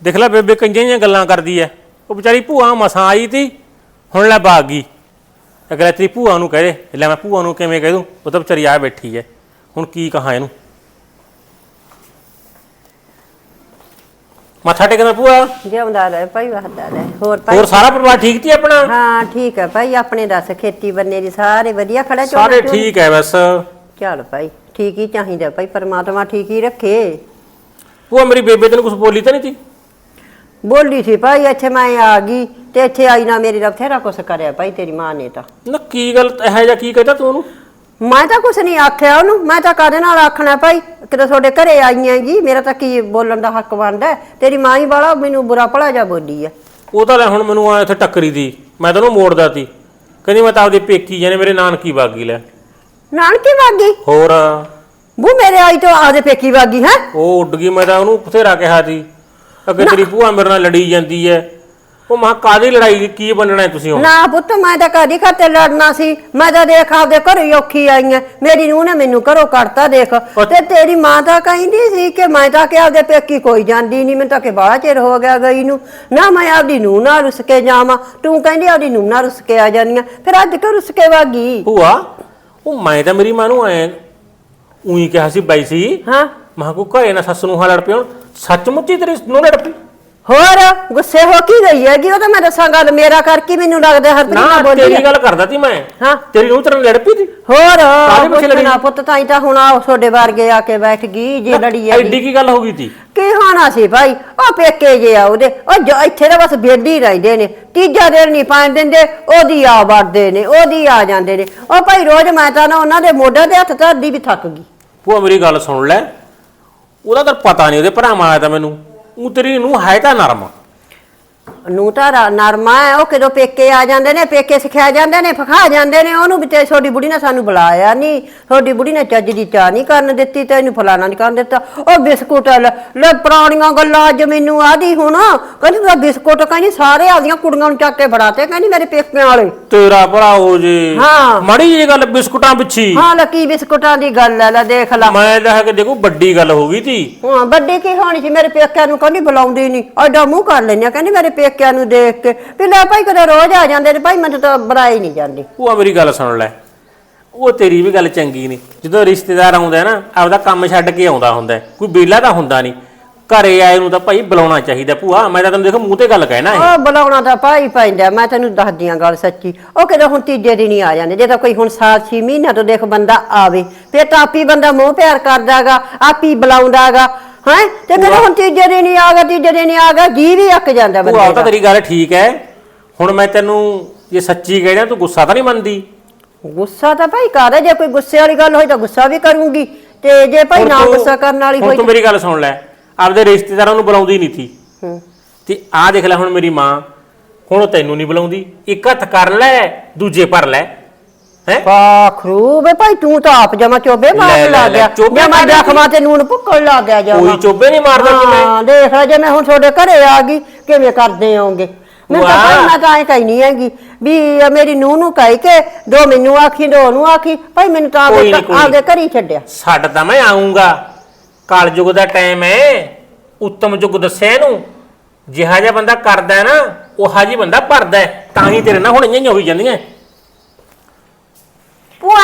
ਦੇਖ ਲੈ ਬੇਬੇ ਕੰਜਾਂ ਜਿਹੀਆਂ ਗੱਲਾਂ ਕਰਦੀ ਐ। ਉਹ ਵਿਚਾਰੀ ਭੂਆ ਮਸਾਂ ਆਈ ਤੀ ਹੁਣ ਲੈ ਬਾਗ ਗਈ। ਅਗਲੇ ਤੇਰੀ ਭੂਆ ਨੂੰ ਕਹੇ ਲੈ ਮੈਂ ਭੂਆ ਨੂੰ ਕਿਵੇਂ ਕਹਿ ਦੂੰ ਉਹ ਤਾਂ ਵਿਚਾਰੀ ਆ ਬੈਠੀ ਐ। ਹੁਣ ਕੀ ਕਹਾਂ ਇਹਨੂੰ? ਮੱਥਾ ਟੇਕਣਾ ਭੂਆ? ਜਿਉਂਦਾ ਰਹੇ ਭਾਈ ਵਸਦਾ ਰਹੇ। ਹੋਰ ਭਾਈ? ਹੋਰ ਸਾਰਾ ਪਰਿਵਾਰ ਠੀਕ ਸੀ ਆਪਣਾ? ਹਾਂ ਠੀਕ ਹੈ ਭਾਈ ਆਪਣੇ ਦੱਸ ਖੇਤੀ ਬੰਨੇ ਦੀ ਸਾਰੇ ਵਧੀਆ ਖੜਾ ਝੋਨਾ ਸਾਰੇ? ਠੀਕ ਹੈ ਬਸ। ਚੱਲ ਭਾਈ ਠੀਕ ਹੀ ਚਾਹੀਦਾ ਭਾਈ ਪਰਮਾਤਮਾ ਠੀਕ ਹੀ ਰੱਖੇ। ਭੂਆ ਮੇਰੀ ਬੇਬੇ ਤੈਨੂੰ ਕੁਝ ਬੋਲੀ ਤਾਂ ਨਹੀਂ ਸੀ? ਬੋਲੀ ਸੀ ਭਾਈ ਇੱਥੇ ਮੈਂ ਆ ਗਈ ਤੇ ਇੱਥੇ ਆਈ ਨਾ ਮੇਰੀ ਦਾ ਬਥੇਰਾ ਕੁਛ ਕਰਿਆ ਭਾਈ ਤੇਰੀ ਮਾਂ ਨੇ ਤਾਂ। ਨਾ ਕੀ ਗੱਲ ਇਹੋ ਜਿਹਾ ਕੀ ਕਹਤਾ ਤੂੰ ਉਹਨੂੰ? ਮੈਂ ਤਾਂ ਕੁਛ ਨਹੀਂ ਆਖਿਆ ਉਹਨੂੰ। ਮੈਂ ਤਾਂ ਕਾਦੇ ਨਾਲ ਆਖਣਾ ਭਾਈ? ਕਿਤੇ ਤੁਹਾਡੇ ਘਰੇ ਆਈਆਂ ਜੀ। ਮੇਰਾ ਤਾਂ ਕੀ ਬੋਲਣ ਦਾ ਹੱਕ ਬਣਦਾ ਹੈ। ਤੇਰੀ ਮਾਂ ਹੀ ਬਾਲਾ ਮੈਨੂੰ ਬੁਰਾ ਭਲਾ ਜਾ ਬੋਲੀ ਆ। ਉਹ ਤਾਂ ਲੈ ਹੁਣ ਮੈਨੂੰ ਆ ਇੱਥੇ ਟੱਕਰੀ ਦੀ। ਮੈਂ ਤੈਨੂੰ ਮੋੜਦਾ ਸੀ ਕਹਿੰਦੀ ਮੈਂ ਤਾਂ ਆਪਦੀ ਪੇਕੀ ਜਾਨੇ ਮੇਰੇ ਨਾਨਕੀ ਬਾਗੀ ਲੈ। ਨਾਨਕੀ ਵਾਗੀ? ਹੋਰ? ਬੂ ਮੇਰੇ ਆਈ ਤੋਂ ਆਦੇ ਪੇਕੀ ਵਾਗੀ ਹੈ? ਉਹ ਉੱਡ ਗਈ ਮੈਂ ਤਾਂ ਉਹਨੂੰ ਬਥੇਰਾ ਕਿਹਾ ਸੀ ਅੱਗੇ ਤੇਰੀ ਭੂਆ ਮੇਰੇ ਨਾਲ ਲੜੀ ਜਾਂਦੀ ਐ। ਉਹ ਮਾਂ ਕਾਦੀ ਲੜਾਈ ਕੀ ਬੰਨਣਾ ਹੈ ਤੁਸੀਂ ਹੁਣ? ਨਾ ਪੁੱਤ ਮੈਂ ਤਾਂ ਕਾਦੀ ਖਾਤੇ ਲੜਨਾ ਸੀ? ਮੈਂ ਤਾਂ ਦੇਖ ਆਪਦੇ ਘਰੇ ਔਖੀ ਆਈ ਆ ਮੇਰੀ ਨੂੰ ਨੇ ਮੈਨੂੰ ਘਰੋਂ ਕੱਢਤਾ ਦੇਖ। ਤੇ ਤੇਰੀ ਮਾਂ ਤਾਂ ਕਹਿੰਦੀ ਸੀ ਕਿ ਮੈਂ ਤਾਂ ਕਿ ਆਪਦੇ ਪੇਕੀ ਕੋਈ ਜਾਂਦੀ ਨਹੀਂ ਮੈਨੂੰ ਤਾਂ ਕਿ ਬਾਹਲਾ ਚਿਰ ਹੋ ਗਿਆ ਗਈ ਨੂੰ। ਨਾ ਮੈਂ ਆਪਦੀ ਨੂੰ ਨਾਲ ਰੁੱਸ ਕੇ ਜਾਵਾਂ। ਤੂੰ ਕਹਿੰਦੀ ਆਪਦੀ ਨੂੰ ਨਾਲ ਰੁੱਸ ਕੇ ਆ ਜਾਂਦੀਆਂ ਫਿਰ ਅੱਜ ਕਿ ਰੁੱਸ ਕੇ ਵਾਗੀ? ਭੂਆ ਉਹ ਮੈਂ ਤਾਂ ਮੇਰੀ ਮਾਂ ਨੂੰ ਐ ਉਹੀ ਕਿਹਾ ਸੀ ਬਾਈ ਸੀ ਹਾਂ। ਮਾਂ ਕੋ ਘਰੇ ਨਾ ਸੱਸ ਨੂੰ ਹਾਂ ਲੜ ਪਿਓ ਸੱਚਮੁੱਚ ਹੀ ਤੇਰੀ ਨੂੰ ਲੜ ਪਈ? ਹੋਰ ਗੁੱਸੇ ਹੋ ਕੀ ਗਈ ਹੈਗੀ? ਉਹ ਤਾਂ ਮੈਂ ਦੱਸਾਂ ਗੱਲ ਮੇਰਾ ਕਰਕੇ ਮੈਨੂੰ ਲੱਗਦਾ ਹਰਪ੍ਰੀਤ ਨਾ ਨਾਲ ਬੋਲੀ ਤੇਰੀ। ਗੱਲ ਕਰਦਾ ਸੀ ਮੈਂ। ਹਾਂ। ਤੇਰੀ ਨੂੰ ਤੇਰੇ ਨਾਲ ਲੜ ਪਈ ਸੀ। ਹੋਰ ਪਿੱਛੇ ਲੜੀ? ਪੁੱਛਣਾ ਪੁੱਤ ਤਾਂ ਹੀ ਤਾਂ ਹੁਣ ਆ ਤੁਹਾਡੇ ਵਰਗੇ ਆ ਕੇ ਬੈਠ ਗਈ ਜੇ ਲੜੀ ਹੈਗੀ। ਐਡੀ ਕੀ ਗੱਲ ਹੋ ਗਈ ਸੀ? ਕੀ ਹੋਣਾ ਸੀ ਭਾਈ? ਉਹ ਪੇਕੇ ਜੇ ਆ ਉਹਦੇ। ਉਹ ਜੋ ਇੱਥੇ ਤਾਂ ਬਸ ਬੇਲੀ ਰਹਿੰਦੇ ਨੇ। ਤੀਜਾ ਦਿਨ ਨਹੀਂ ਪਾਣ ਦਿੰਦੇ ਉਹਦੀ ਆ ਵੜਦੇ ਨੇ ਉਹਦੀ ਆ ਜਾਂਦੇ ਨੇ। ਉਹ ਭਾਈ ਰੋਜ਼ ਮੈਂ ਤਾਂ ਨਾ ਉਹਨਾਂ ਦੇ ਮੋਢੇ ਤੇ ਹੱਥ ਧਰਦੀ ਵੀ ਥੱਕ ਗਈ। ਭੂਆ ਮੇਰੀ ਗੱਲ ਸੁਣ ਲੈ। ਉਹਦਾ ਤਾਂ ਪਤਾ ਨਹੀਂ ਉਹਦੇ ਭਰਾਵਾਂ ਆਇਆ ਤਾਂ ਮੈਨੂੰ। ਉਤਰੀ ਨੂੰ ਹੈ ਤਾਂ ਨਰਮ। ਨੂੰ ਤਾਂ ਰਾ- ਨਰਮਾ ਹੈ ਉਹ ਕਿਦੋਂ ਪੇਕੇ ਆ ਜਾਂਦੇ ਨੇ ਪੇਕੇ ਸਿਖਿਆ ਜਾਂਦੇ ਨੇ ਫਖਾ ਜਾਂਦੇ ਨੇ ਉਹਨੂੰ ਵੀ ਤੇ ਤੁਹਾਡੀ ਬੁੜੀ ਨੇ ਸਾਨੂੰ ਬੁਲਾਇਆ ਨਹੀਂ ਤੁਹਾਡੀ ਬੁੜੀ ਨੇ ਚੱਜ ਦੀ ਚਾਹ ਨਹੀਂ ਕਰਨ ਦਿੱਤੀ ਤੇ ਇਹਨੂੰ ਫਲਾਣਾ ਨਹੀਂ ਕਰਨ ਦਿੱਤਾ। ਉਹ ਬਿਸਕੁਟ ਲੈ ਲੈ ਪੁਰਾਣੀਆਂ ਗੱਲਾਂ ਅੱਜ ਮੈਨੂੰ ਆਦੀ ਹੁਣ ਕਹਿੰਦੀ ਤੂੰ ਬਿਸਕੁਟ ਕਹਿੰਦੀ ਸਾਰੇ ਆਪਦੀਆਂ ਕੁੜੀਆਂ ਨੂੰ ਚੱਕ ਕੇ ਫੜਾਤੇ ਕਹਿੰਦੀ ਮੇਰੇ ਪੇਕਿਆਂ ਵਾਲੇ। ਤੇਰਾ ਭਰਾ ਹੋ ਜੇ। ਹਾਂ। ਮਾੜੀ ਜੀ ਗੱਲ ਬਿਸਕੁਟਾਂ ਪਿੱਛੀ। ਹਾਂ ਲੱਕੀ ਬਿਸਕੁਟਾਂ ਦੀ ਗੱਲ ਹੈ ਲੈ ਦੇਖ ਲਾ। ਮੈਂ ਤਾਂ ਹੈ ਕਿ ਦੇਖੋ ਵੱਡੀ ਗੱਲ ਹੋ ਗਈ ਤੀ। ਹਾਂ ਵੱਡੀ ਕੀ ਹੋਣੀ ਸੀ ਮੇਰੇ ਪੇਕਿਆਂ ਨੂੰ ਕਹਿੰਦੀ ਬੁਲਾਉਂਦੀ ਨਹੀਂ ਐਡਾ ਮੂੰਹ ਕਰ ਲੈਂਦੀ ਆ ਕਹਿੰਦੀ ਮੇਰੇ ਪੇਕਿਆਂ ਨੂੰ ਦੇਖ ਕੇ ਵੀ ਲੈ ਭਾਈ ਕਦੇ ਰੋਜ਼ ਆ ਜਾਂਦੇ ਨੇ ਭਾਈ ਮੈਨੂੰ ਤਾਂ ਬੁਰਾਈ ਨਹੀਂ ਜਾਂਦੀ। ਭੂਆ ਮੇਰੀ ਗੱਲ ਸੁਣ ਲੈ ਉਹ ਤੇਰੀ ਵੀ ਗੱਲ ਚੰਗੀ ਨਹੀਂ। ਜਦੋਂ ਰਿਸ਼ਤੇਦਾਰ ਆਉਂਦਾ ਹੈ ਨਾ ਆਪਦਾ ਕੰਮ ਛੱਡ ਕੇ ਆਉਂਦਾ ਹੁੰਦਾ ਹੈ। ਕੋਈ ਬੇਲਾ ਤਾਂ ਹੁੰਦਾ ਨਹੀਂ। ਘਰੇ ਆਏ ਨੂੰ ਤਾਂ ਭਾਈ ਬੁਲਾਉਣਾ ਚਾਹੀਦਾ ਭੂਆ ਮੈਂ ਤਾਂ ਤੈਨੂੰ ਦੇਖੋ ਮੂੰਹ ਤੇ ਗੱਲ ਕਹਿਣਾ ਹੈ। ਉਹ ਬੁਲਾਉਣਾ ਤਾਂ ਭਾਈ ਪੈਂਦਾ ਮੈਂ ਤੈਨੂੰ ਦੱਸਦੀ ਆਂ ਗੱਲ ਸੱਚੀ। ਉਹ ਕਿਦੋਂ ਹੁਣ ਤੀਜੇ ਦਿਨ ਹੀ ਆ ਜਾਂਦੇ ਜੇ ਤਾਂ ਕੋਈ ਹੁਣ ਸਾਲ ਛੇ ਮਹੀਨਾ ਤੋਂ ਦੇਖ ਬੰਦਾ ਆਵੇ ਫਿਰ ਤਾਂ ਆਪੀ ਬੰਦਾ ਮੋਹ ਪਿਆਰ ਕਰਦਾਗਾ ਆਪੀ ਬੁਲਾਉਂਦਾਗਾ। ਹੈ? ਤੇ ਕਿਦੋਂ ਹੁਣ ਤੀਜੇ ਦਿਨ ਹੀ ਆ ਗਿਆ ਤੀਜੇ ਦਿਨ ਹੀ ਆ ਗਿਆ ਜੀ ਵੀ ਅੱਕ ਜਾਂਦਾ ਭੂਆ ਬੰਦੇ ਉਹ ਤਾਂ ਦਾ। ਤੇਰੀ ਗੱਲ ਠੀਕ ਹੈ। ਹੁਣ ਮੈਂ ਤੈਨੂੰ ਜੇ ਸੱਚੀ ਕਹਿਣਾ ਤੂੰ ਗੁੱਸਾ ਤਾਂ ਨਹੀਂ ਮੰਨਦੀ? ਗੁੱਸਾ ਤਾਂ ਭਾਈ ਕਰ ਜੇ ਕੋਈ ਗੁੱਸੇ ਵਾਲੀ ਗੱਲ ਹੋਈ ਤਾਂ ਗੁੱਸਾ ਵੀ ਕਰੂੰਗੀ। ਤੇ ਜੇ ਭਾਈ ਹੁਣ ਨਾ ਤੂੰ- ਗੁੱਸਾ ਕਰਨ ਵਾਲੀ ਹੁਣ ਹੋਈ ਤੂੰ ਮੇਰੀ ਗੱਲ ਸੁਣ ਲੈ। ਆਪਦੇ ਰਿਸ਼ਤੇਦਾਰਾਂ ਨੂੰ ਬੁਲਾਉਂਦੀ ਨਹੀਂ ਤੀ ਹੂੰ। ਤੇ ਆਹ ਦੇਖ ਲੈ ਹੁਣ ਮੇਰੀ ਮਾਂ। ਹੁਣ ਉਹ ਤੈਨੂੰ ਨਹੀਂ ਬੁਲਾਉਂਦੀ। ਇੱਕ ਹੱਥ ਕਰ ਲੈ ਦੂਜੇ ਭਰ ਲੈ। ਹੈ? ਪਾਖਰੂ ਵੇ ਭਾਈ ਤੂੰ ਤਾਂ ਆਪ ਜਮਾ ਚੋਬੇ ਲੈ, ਮਾਰ ਲੈ, ਲਾ ਲੈ, ਗਿਆ ਚੋਬੇ ਜਮਾ ਮਾਰਨ ਜ਼ਖਮਾਂ ਤੇ ਨੂਨ ਭੁੱਕਣ ਲੱਗ ਗਿਆ ਜਮਾ। ਕੋਈ ਚੋਬੇ ਨਹੀਂ ਮਾਰਦਾ ਕਿਵੇਂ ਹਾਂ ਦੇਖ ਲੈ ਜੇ ਮੈਂ ਹੁਣ ਤੁਹਾਡੇ ਘਰੇ ਆ ਗਈ ਕਿਵੇਂ ਕਰਦੇ ਹੋਗੇ ਮੈਂ ਤਾਂ ਵਾਹ। ਭਾਈ ਮੈਂ ਤਾਂ ਐ ਕਹੀ ਨਹੀਂ ਹੈਗੀ ਵੀ ਇਹ ਮੇਰੀ ਨੂੰਹ ਨੂੰ ਕਹਿ ਕੇ ਦੋ ਮੈਨੂੰ ਆਖੀ ਦੋ ਉਹਨੂੰ ਆਖੀ। ਭਾਈ ਮੈਨੂੰ ਤਾਂ ਕੋਈ ਨੀ, ਆਪਦੇ ਕੋਈ ਨੀ। ਆਪਦੇ ਘਰੀ ਛੱਡਿਆ। ਛੱਡ ਤਾਂ ਮੈਂ ਆਉਂਗਾ ਕਾਲਯੁਗ ਦਾ ਟਾਈਮ ਹੈ। ਉੱਤਮ ਯੁੱਗ ਦੱਸਿਆ ਇਹਨੂੰ। ਜਿਹਾ ਜਿਹਾ ਬੰਦਾ ਕਰਦਾ ਹੈ ਨਾ ਉਹ ਜੀ ਬੰਦਾ ਭਰਦਾ ਹੈ। ਤਾਂ ਹੀ ਤੇਰੇ ਨਾਲ ਹੁਣ ਇੰਨੀਆਂ ਹੀ ਹੋਈ ਜਾਂਦੀਆਂ। ਭੂਆ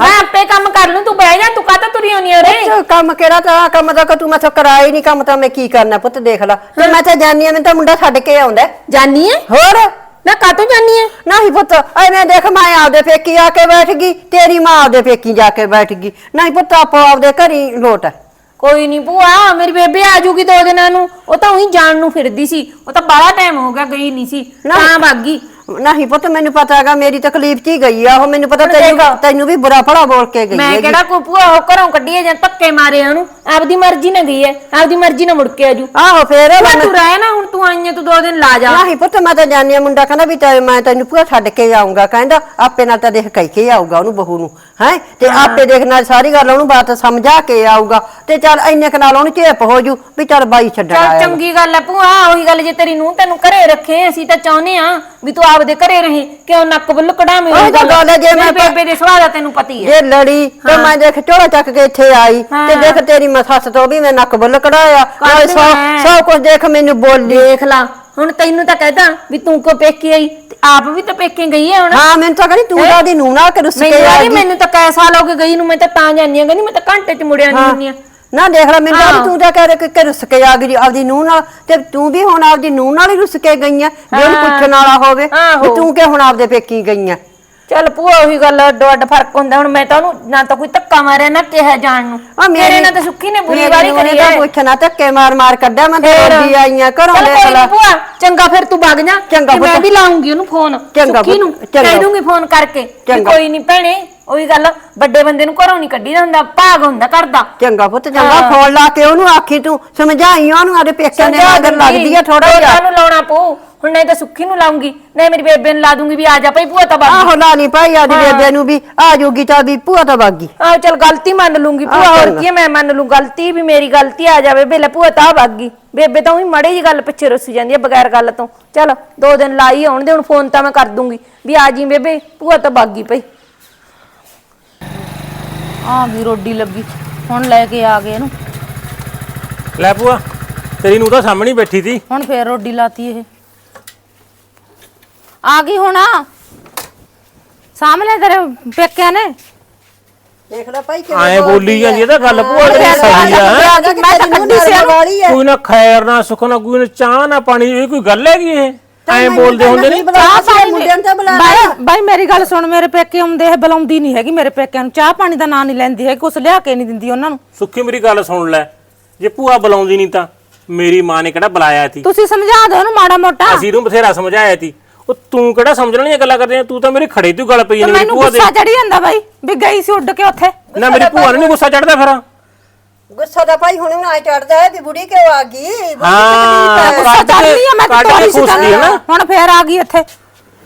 ਮੈਂ ਆਪੇ ਕੰਮ ਕਰ ਲੂੰ ਤੂੰ ਬਹਿ ਜਾ ਤੂੰ ਕਾਹਤੋਂ ਤੁਰੀ ਹੋਣੀ ਰੇ ਪੁੱਤ, ਕੰਮ ਕਿਹੜਾ ਤਾਂ ਕੰਮ ਦਾ ਤੂੰ ਮੈਥੋਂ ਕਰਾਇਆ ਹੀ ਨਹੀਂ ਕੰਮ ਤਾਂ ਮੈਂ ਕੀ ਕਰਨਾ ਪੁੱਤ ਦੇਖ ਲੈ। ਤੇ ਮੈਂ ਤਾਂ ਜਾਨੀ ਆ ਮੈਨੂੰ ਤਾਂ ਮੁੰਡਾ ਛੱਡ ਕੇ ਆਉਂਦਾ। ਜਾਨੀ ਐ ਹੋਰ? ਨਾ ਕਾਹਤੋਂ ਜਾਨੀ ਐ ਨਹੀਂ ਪੁੱਤ ਐਵੇਂ ਦੇਖ ਮੈਂ ਆਪਦੇ ਪੇਕੀ ਆ ਕੇ ਬੈਠ ਗਈ ਤੇਰੀ ਮਾਂ ਆਪਦੇ ਪੇਕੀ ਜਾ ਕੇ ਬੈਠ ਗਈ। ਨਹੀਂ ਪੁੱਤ ਆਪੋ ਆਪਦੇ ਘਰੀ ਲੋਟ ਹੈ ਕੋਈ ਨਹੀਂ ਭੂਆ ਮੇਰੀ ਬੇਬੇ ਆ ਜੂਗੀ ਦੋ ਦਿਨਾਂ ਨੂੰ ਉਹ ਤਾਂ ਉਹੀ ਜਾਣ ਨੂੰ ਫਿਰਦੀ ਸੀ ਉਹ ਤਾਂ ਬਾਹਲਾ ਟਾਈਮ ਹੋ ਗਿਆ ਗਈ ਨਹੀਂ ਸੀ ਨਾ। ਤਾਂ ਭਾਗੀ ਨਹੀਂ ਪੁੱਤ ਮੈਨੂੰ ਪਤਾ ਹੈਗਾ ਮੇਰੀ ਤਕਲੀਫ 'ਚ ਹੀ ਗਈ ਆ ਉਹ ਮੈਨੂੰ ਪਤਾ ਹੁਣ ਤੈਨੂੰ ਦੇਖ। ਤੈਨੂੰ ਵੀ ਬੁਰਾ ਭਲਾ ਬੋਲ ਕੇ ਗਈ ਮੈਂ ਹੈਗੀ। ਕਿਹੜਾ ਕੋ ਭੂਆ ਉਹ ਘਰੋਂ ਕੱਢੀ ਐ ਜਾਂ ਧੱਕੇ ਮਾਰੇ ਆ ਉਹਨੂੰ ਆਪਦੀ ਮਰਜ਼ੀ ਨਾਲ ਗਈ ਐ ਆਪਦੀ ਮਰਜ਼ੀ ਨਾਲ ਮੁੜ ਕੇ ਆਜੂ ਆਹੋ ਫੇਰ ਮੈਂ- ਤੂੰ ਰਹਿ ਨਾ ਹੁਣ ਤੂੰ ਆਈਆਂ ਤੂੰ ਦੋ ਦਿਨ ਲਾ ਜਾ। ਨਹੀਂ ਪੁੱਤ ਮੈਂ ਤਾਂ ਜਾਣੀ ਆ ਮੁੰਡਾ ਕਹਿੰਦਾ ਵੀ ਤੈ- ਮੈਂ ਤੈਨੂੰ ਪੂਰਾ ਛੱਡ ਕੇ ਆਉਂਗਾ ਕਹਿੰਦਾ ਆਪੇ ਨਾਲ ਤਾਂ ਦੇਖ ਕਹਿ ਕੇ ਆਊਗਾ ਉਹਨੂੰ ਬਹੂ ਨੂੰ ਹੈ? ਤੇ ਆਪੇ ਦੇਖ ਨਾਲ ਸਾਰੀ ਗੱਲ ਉਹਨੂੰ ਬਾਤ ਸਮਝਾ ਕੇ ਆਊਗਾ। ਤੇ ਚੱਲ ਇੰਨੇ ਕੁ ਨਾਲ ਉਹਨੂੰ ਚੇਪ ਹੋ ਜੂ ਵੀ ਚੱਲ ਬਾਈ ਛੱਡਣ ਚੱਲ ਆਇਆ ਚੰਗੀ ਗੱਲ ਐ ਭੂਆ ਉਹੀ ਗੱਲ ਜੇ ਤੇਰੀ ਨੂੰ ਤੈਨੂੰ ਘਰੇ ਰੱਖੇ ਅਸੀਂ ਤਾਂ ਚਾਹੁੰਦੇ ਆ ਵੀ ਤੂੰ ਆਪਦੇ ਘਰੇ ਰਹੇ ਕਿਉਂ ਨੱਕ ਬੁੱਲ ਕਢਾਵੇਂ ਉਹੀ ਤਾਂ ਗੱਲ। ਹੈ, ਜੇ ਮੈਂ- ਬੇਬੇ ਦੇ ਸੁਭਾਅ ਦਾ ਤੈਨੂੰ ਪਤੀ ਐ ਜੇ ਲੜੀ ਤੇ ਮੈਂ ਦੇਖ ਝੋਲਾ ਚੱਕ ਕੇ ਇੱਥੇ ਆਈ ਤੇ ਹਾਂ। ਦੇਖ ਤੇਰੀ ਮੈਂ ਸੱਸ ਤੋਂ ਵੀ ਮੈਂ ਨੱਕ ਬੁੱਲ ਕਢਾਇਆ। ਕਰਦੀ ਸੌ ਮੈਂ। ਸੌ ਕੁਝ ਦੇਖ ਮੈਨੂੰ ਬੋਲੀ। ਦੇਖ ਲਾ ਹੁਣ ਤੈਨੂੰ ਤਾਂ ਕਹਿਦਾ ਵੀ ਤੂੰ ਕੋ ਪੇਕੇ ਆਈ? ਤੇ ਆਪ ਵੀ ਤਾਂ ਪੇਕੇ ਗਈ ਐ ਹੁਣ। ਹਾਂ ਮੈਨੂੰ ਤਾਂ ਕਹਿੰਦੀ ਤੂੰ ਤਾਂ ਉਹਦੀ ਨੂੰਹ ਨਾਲ ਕੇ ਰੁੱਸ ਕੇ ਆ ਕਹਿੰਦੀ ਗਈ। ਮੈਨੂੰ ਤਾਂ ਕੈ ਸਾਲ ਹੋ ਗਏ ਗਈ ਨੂੰ ਮੈਂ ਤਾਂ ਤਾਂ ਜਾਨੀ ਆ ਕਹਿੰਦੀ ਮੈਂ ਤਾਂ ਘੰਟੇ ਚ ਮੁੜਿਆ ਨਹੀਂ ਹੁੰਨੀ ਆ। ਨਾ ਦੇਖ ਲੈ ਮੈਨੂੰ ਤਾਂ ਹਾਂ। ਤੂੰ ਤਾਂ ਕਹਿ ਰਿਹਾ ਕਿ ਰੁੱਸ ਕੇ ਆ ਗਈ ਆਪਦੀ ਨੂੰਹ ਨਾਲ। ਤੇ ਤੂੰ ਵੀ ਹੁਣ ਆਪਦੀ ਨੂੰਹ ਨਾਲ ਹੀ ਰੁੱਸ ਕੇ ਗਈ ਆ ਜੇ ਉਹਨੂੰ ਹਾਂ। ਪੁੱਛਣ ਵਾਲਾ ਹੋਵੇ। ਵੀ ਤੂੰ ਕਿ ਹੁਣ ਆਪਦੇ ਪੇਕੀ ਗਈ ਆ? ਚੱਲ ਭੂਆ ਉਹੀ ਗੱਲ ਅੱਡੋ ਅੱਡ ਫ਼ਰਕ ਹੁੰਦਾ। ਹੁਣ ਮੈਂ ਤਾਂ ਉਹਨੂੰ ਨਾ ਤਾਂ ਕੋਈ ਧੱਕਾ ਮਾਰਿਆ ਨਾ ਕਿਹਾ ਜਾਣ ਨੂੰ। ਆ ਮੇਰੇ ਨਾਲ ਤਾਂ ਸੁੱਖੀ ਨੇ ਬੁਰੀ ਵਾਰੀ ਕਰੀ ਐ। ਪੁੱਛਣਾ ਧੱਕੇ ਮਾਰ ਮਾਰ ਕੱਢਿਆ ਮੈਂ ਤੇ? ਰੋਦੀ ਆਈਆਂ ਘਰੋਂ ਦੇਖ ਲੈ। ਨੀ ਭੂਆ ਚੰਗਾ ਫਿਰ ਤੂੰ ਵਗ ਜਾ। ਚੰਗਾ ਮੈਂ। ਵੀ ਲਾਉਂਗੀ ਉਹਨੂੰ ਫੋਨ ਸੁੱਖੀ ਨੂੰ। ਕਹਿ ਦੂੰਗੀ ਫੋਨ ਕਰਕੇ। ਕੋਈ ਨਹੀਂ ਭੈਣੇ ਉਹੀ ਗੱਲ ਵੱਡੇ ਬੰਦੇ ਨੂੰ ਘਰੋਂ ਨਹੀਂ ਕੱਢੀਦਾ ਹੁੰਦਾ ਭਾਗ ਹੁੰਦਾ ਕਰਦਾ ਚੰਗਾ ਪੁੱਤ ਚੰਗਾ ਫੋਨ ਲਾ ਕੇ ਉਹਨੂੰ ਆਖੀ ਤੂੰ ਸਮਝਾਈ ਉਹਨੂੰ ਆਦੇ ਪੇਕਿਆਂ ਦੇ ਮਗਰ ਲੱਗਦੀ ਆ ਥੋੜਾ ਜਿਹਾ। ਨੂੰ ਲਾਉਣਾ ਪਊ। ਹੁਣ ਨਹੀਂ ਤਾਂ ਸੁੱਖੀ ਨੂੰ ਲਾਉਂਗੀ ਨਹੀਂ ਮੇਰੀ ਬੇਬੇ ਨੂੰ ਲਾ ਦੂੰਗੀ ਵੀ ਆ ਜਾ ਭਾਈ ਭੂਆ ਤਾਂ ਬਾਗੀ ਆਹੋ ਲਾ ਨਹੀਂ ਭਾਈ ਆਦੀ ਬੇਬੇ ਨੂੰ ਵੀ ਆ ਜੂਗੀ ਤਾਂ ਵੀ ਭੂਆ ਤਾਂ ਬਾਗੀ ਆਹ ਚਲ ਗਲਤੀ ਮੰਨ ਲੂੰਗੀ ਭੂਆ ਹੋਰ। ਕੀ ਹੈ, ਮੈਂ ਮੰਨ ਲੂੰ ਗਲਤੀ ਵੀ ਮੇਰੀ ਗਲਤੀ ਆ ਜਾਵੇ ਬੇਲੇ ਭੂਆ ਤਾਂ ਆ ਗਈ। ਬੇਬੇ ਤਾਂ ਉਹੀ ਮੜੇ ਜੀ ਗੱਲ ਪਿੱਛੇ ਰੁੱਸ ਜਾਂਦੀ ਹੈ ਬਗੈਰ ਗੱਲ ਤੋਂ। ਚਲ ਦੋ ਦਿਨ ਲਾਈ ਆਉਣ ਦੇ ਹੁਣ ਫੋਨ ਤਾਂ ਮੈਂ ਕਰ ਦੂੰਗੀ ਵੀ ਆ ਜੀ ਬੇਬੇ ਭੂਆ ਤਾਂ ਗਈ ਭਈ। ਆ ਗਈ ਰੋਡੀ ਲੱਗੀ ਹੁਣ ਲੈ ਕੇ ਆ ਗਏ ਇਹਨੂੰ। ਲੈ ਭੂਆ ਤੇਰੀ ਨੂੰ ਤਾਂ ਸਾਹਮਣੇ ਹੀ ਬੈਠੀ ਸੀ। ਹੁਣ ਫੇਰ ਰੋਡੀ ਲਾਤੀ ਇਹ। ਆ ਗਈ ਹੁਣ। ਸਾਹਮਣੇ ਤੇਰੇ ਪੇਕਿਆਂ ਨੇ। ਦੇਖ ਲੈ ਭਾਈ ਐਂ ਬੋਲੀ ਜਾਂਦੀ ਇਹ ਤਾਂ ਗੱਲ ਭੂਆ ਤੇਰੀ ਸਹੀ ਆ। ਹੈਂ। ਮੈਂ ਤਾਂ ਕੱਢੀ ਸੀ ਵਾਲੀ ਹੈ ਕੋਈ ਨਾ ਖੈਰ ਨਾ ਸੁਖ ਨਾ ਕੋਈ ਨਾ ਚਾਹ ਨਾ ਪਾਣੀ ਇਹ ਕੋਈ ਗੱਲ ਹੈਗੀ ਇਹ? ਐਂ ਬੋਲਦੇ ਹੁੰਦੇ ਨੇ? ਚਾਹ ਪਾਣੀ ਮੁੰਡਿਆਂ ਤਾਂ ਬੁਲਾ ਬਾਈ ਬਾਈ ਮੇਰੀ ਗੱਲ ਸੁਣ ਮੇਰੇ ਪੇਕੇ ਆਉਂਦੇ ਇਹ ਬੁਲਾਉਂਦੀ ਨਹੀਂ ਹੈਗੀ ਮੇਰੇ ਪੇਕਿਆਂ ਨੂੰ। ਚਾਹ ਪਾਣੀ ਦਾ ਨਾਂ ਨਹੀਂ ਲੈਂਦੀ ਹੈ ਕੁਛ ਲਿਆ ਕੇ ਨਹੀਂ ਦਿੰਦੀ ਉਹਨਾਂ ਨੂੰ। ਸੁੱਖੀ ਮੇਰੀ ਗੱਲ ਸੁਣ ਲੈ। ਜੇ ਭੂਆ ਬੁਲਾਉਂਦੀ ਨਹੀਂ ਤਾਂ ਮੇਰੀ ਮਾਂ ਨੇ ਕਿਹੜਾ ਬੁਲਾਇਆ ਸੀ? ਤੁਸੀਂ ਸਮਝਾ ਦਿਓ ਉਹਨੂੰ ਮਾੜਾ ਮੋਟਾ। ਅਸੀਂ ਨੂੰ ਬਥੇਰਾ ਸਮਝਾਇਆ ਸੀ। ਉਹ ਤੂੰ ਕਿਹੜਾ ਸਮਝਣ ਵਾਲੀਆਂ ਗੱਲਾਂ ਕਰਦੀ ਆ ਤੂੰ ਤਾਂ ਮੇਰੇ ਖੜੇ ਤੋਂ ਗੱਲ ਪਈ ਤੇ ਜਾਂਦੀ ਮੇਰੀ ਮੈਨੂੰ ਭੂਆ ਦੇ ਗੁੱਸਾ ਚੜੀ ਜਾਂਦਾ ਬਾਈ ਵੀ ਗਈ ਸੀ ਉੱਡ ਕੇ ਉੱਥੇ। ਨਾ ਮੇਰੀ ਭੂਆ ਨੂੰ ਨੀ ਗੁੱਸਾ ਚੜਦਾ ਫਿਰ? ਗੁੱਸਾ ਦਾ ਭਾਈ ਹੁਣ ਨਾ ਚੜਦਾ ਹੈ ਵੀ ਬੁੜੀ ਕਿਉਂ ਆ ਗਈ? ਬੁੜੀ ਹਾਂ। ਗੁੱਸਾ ਚੜ੍ਹਦੀ ਆ ਮੈਂ ਕੱਢ ਤਾਂ ਕੇ ਤੋਰੀ ਸੀ ਨਾ। ਹੁਣ ਫੇਰ ਆ ਗਈ ਇੱਥੇ।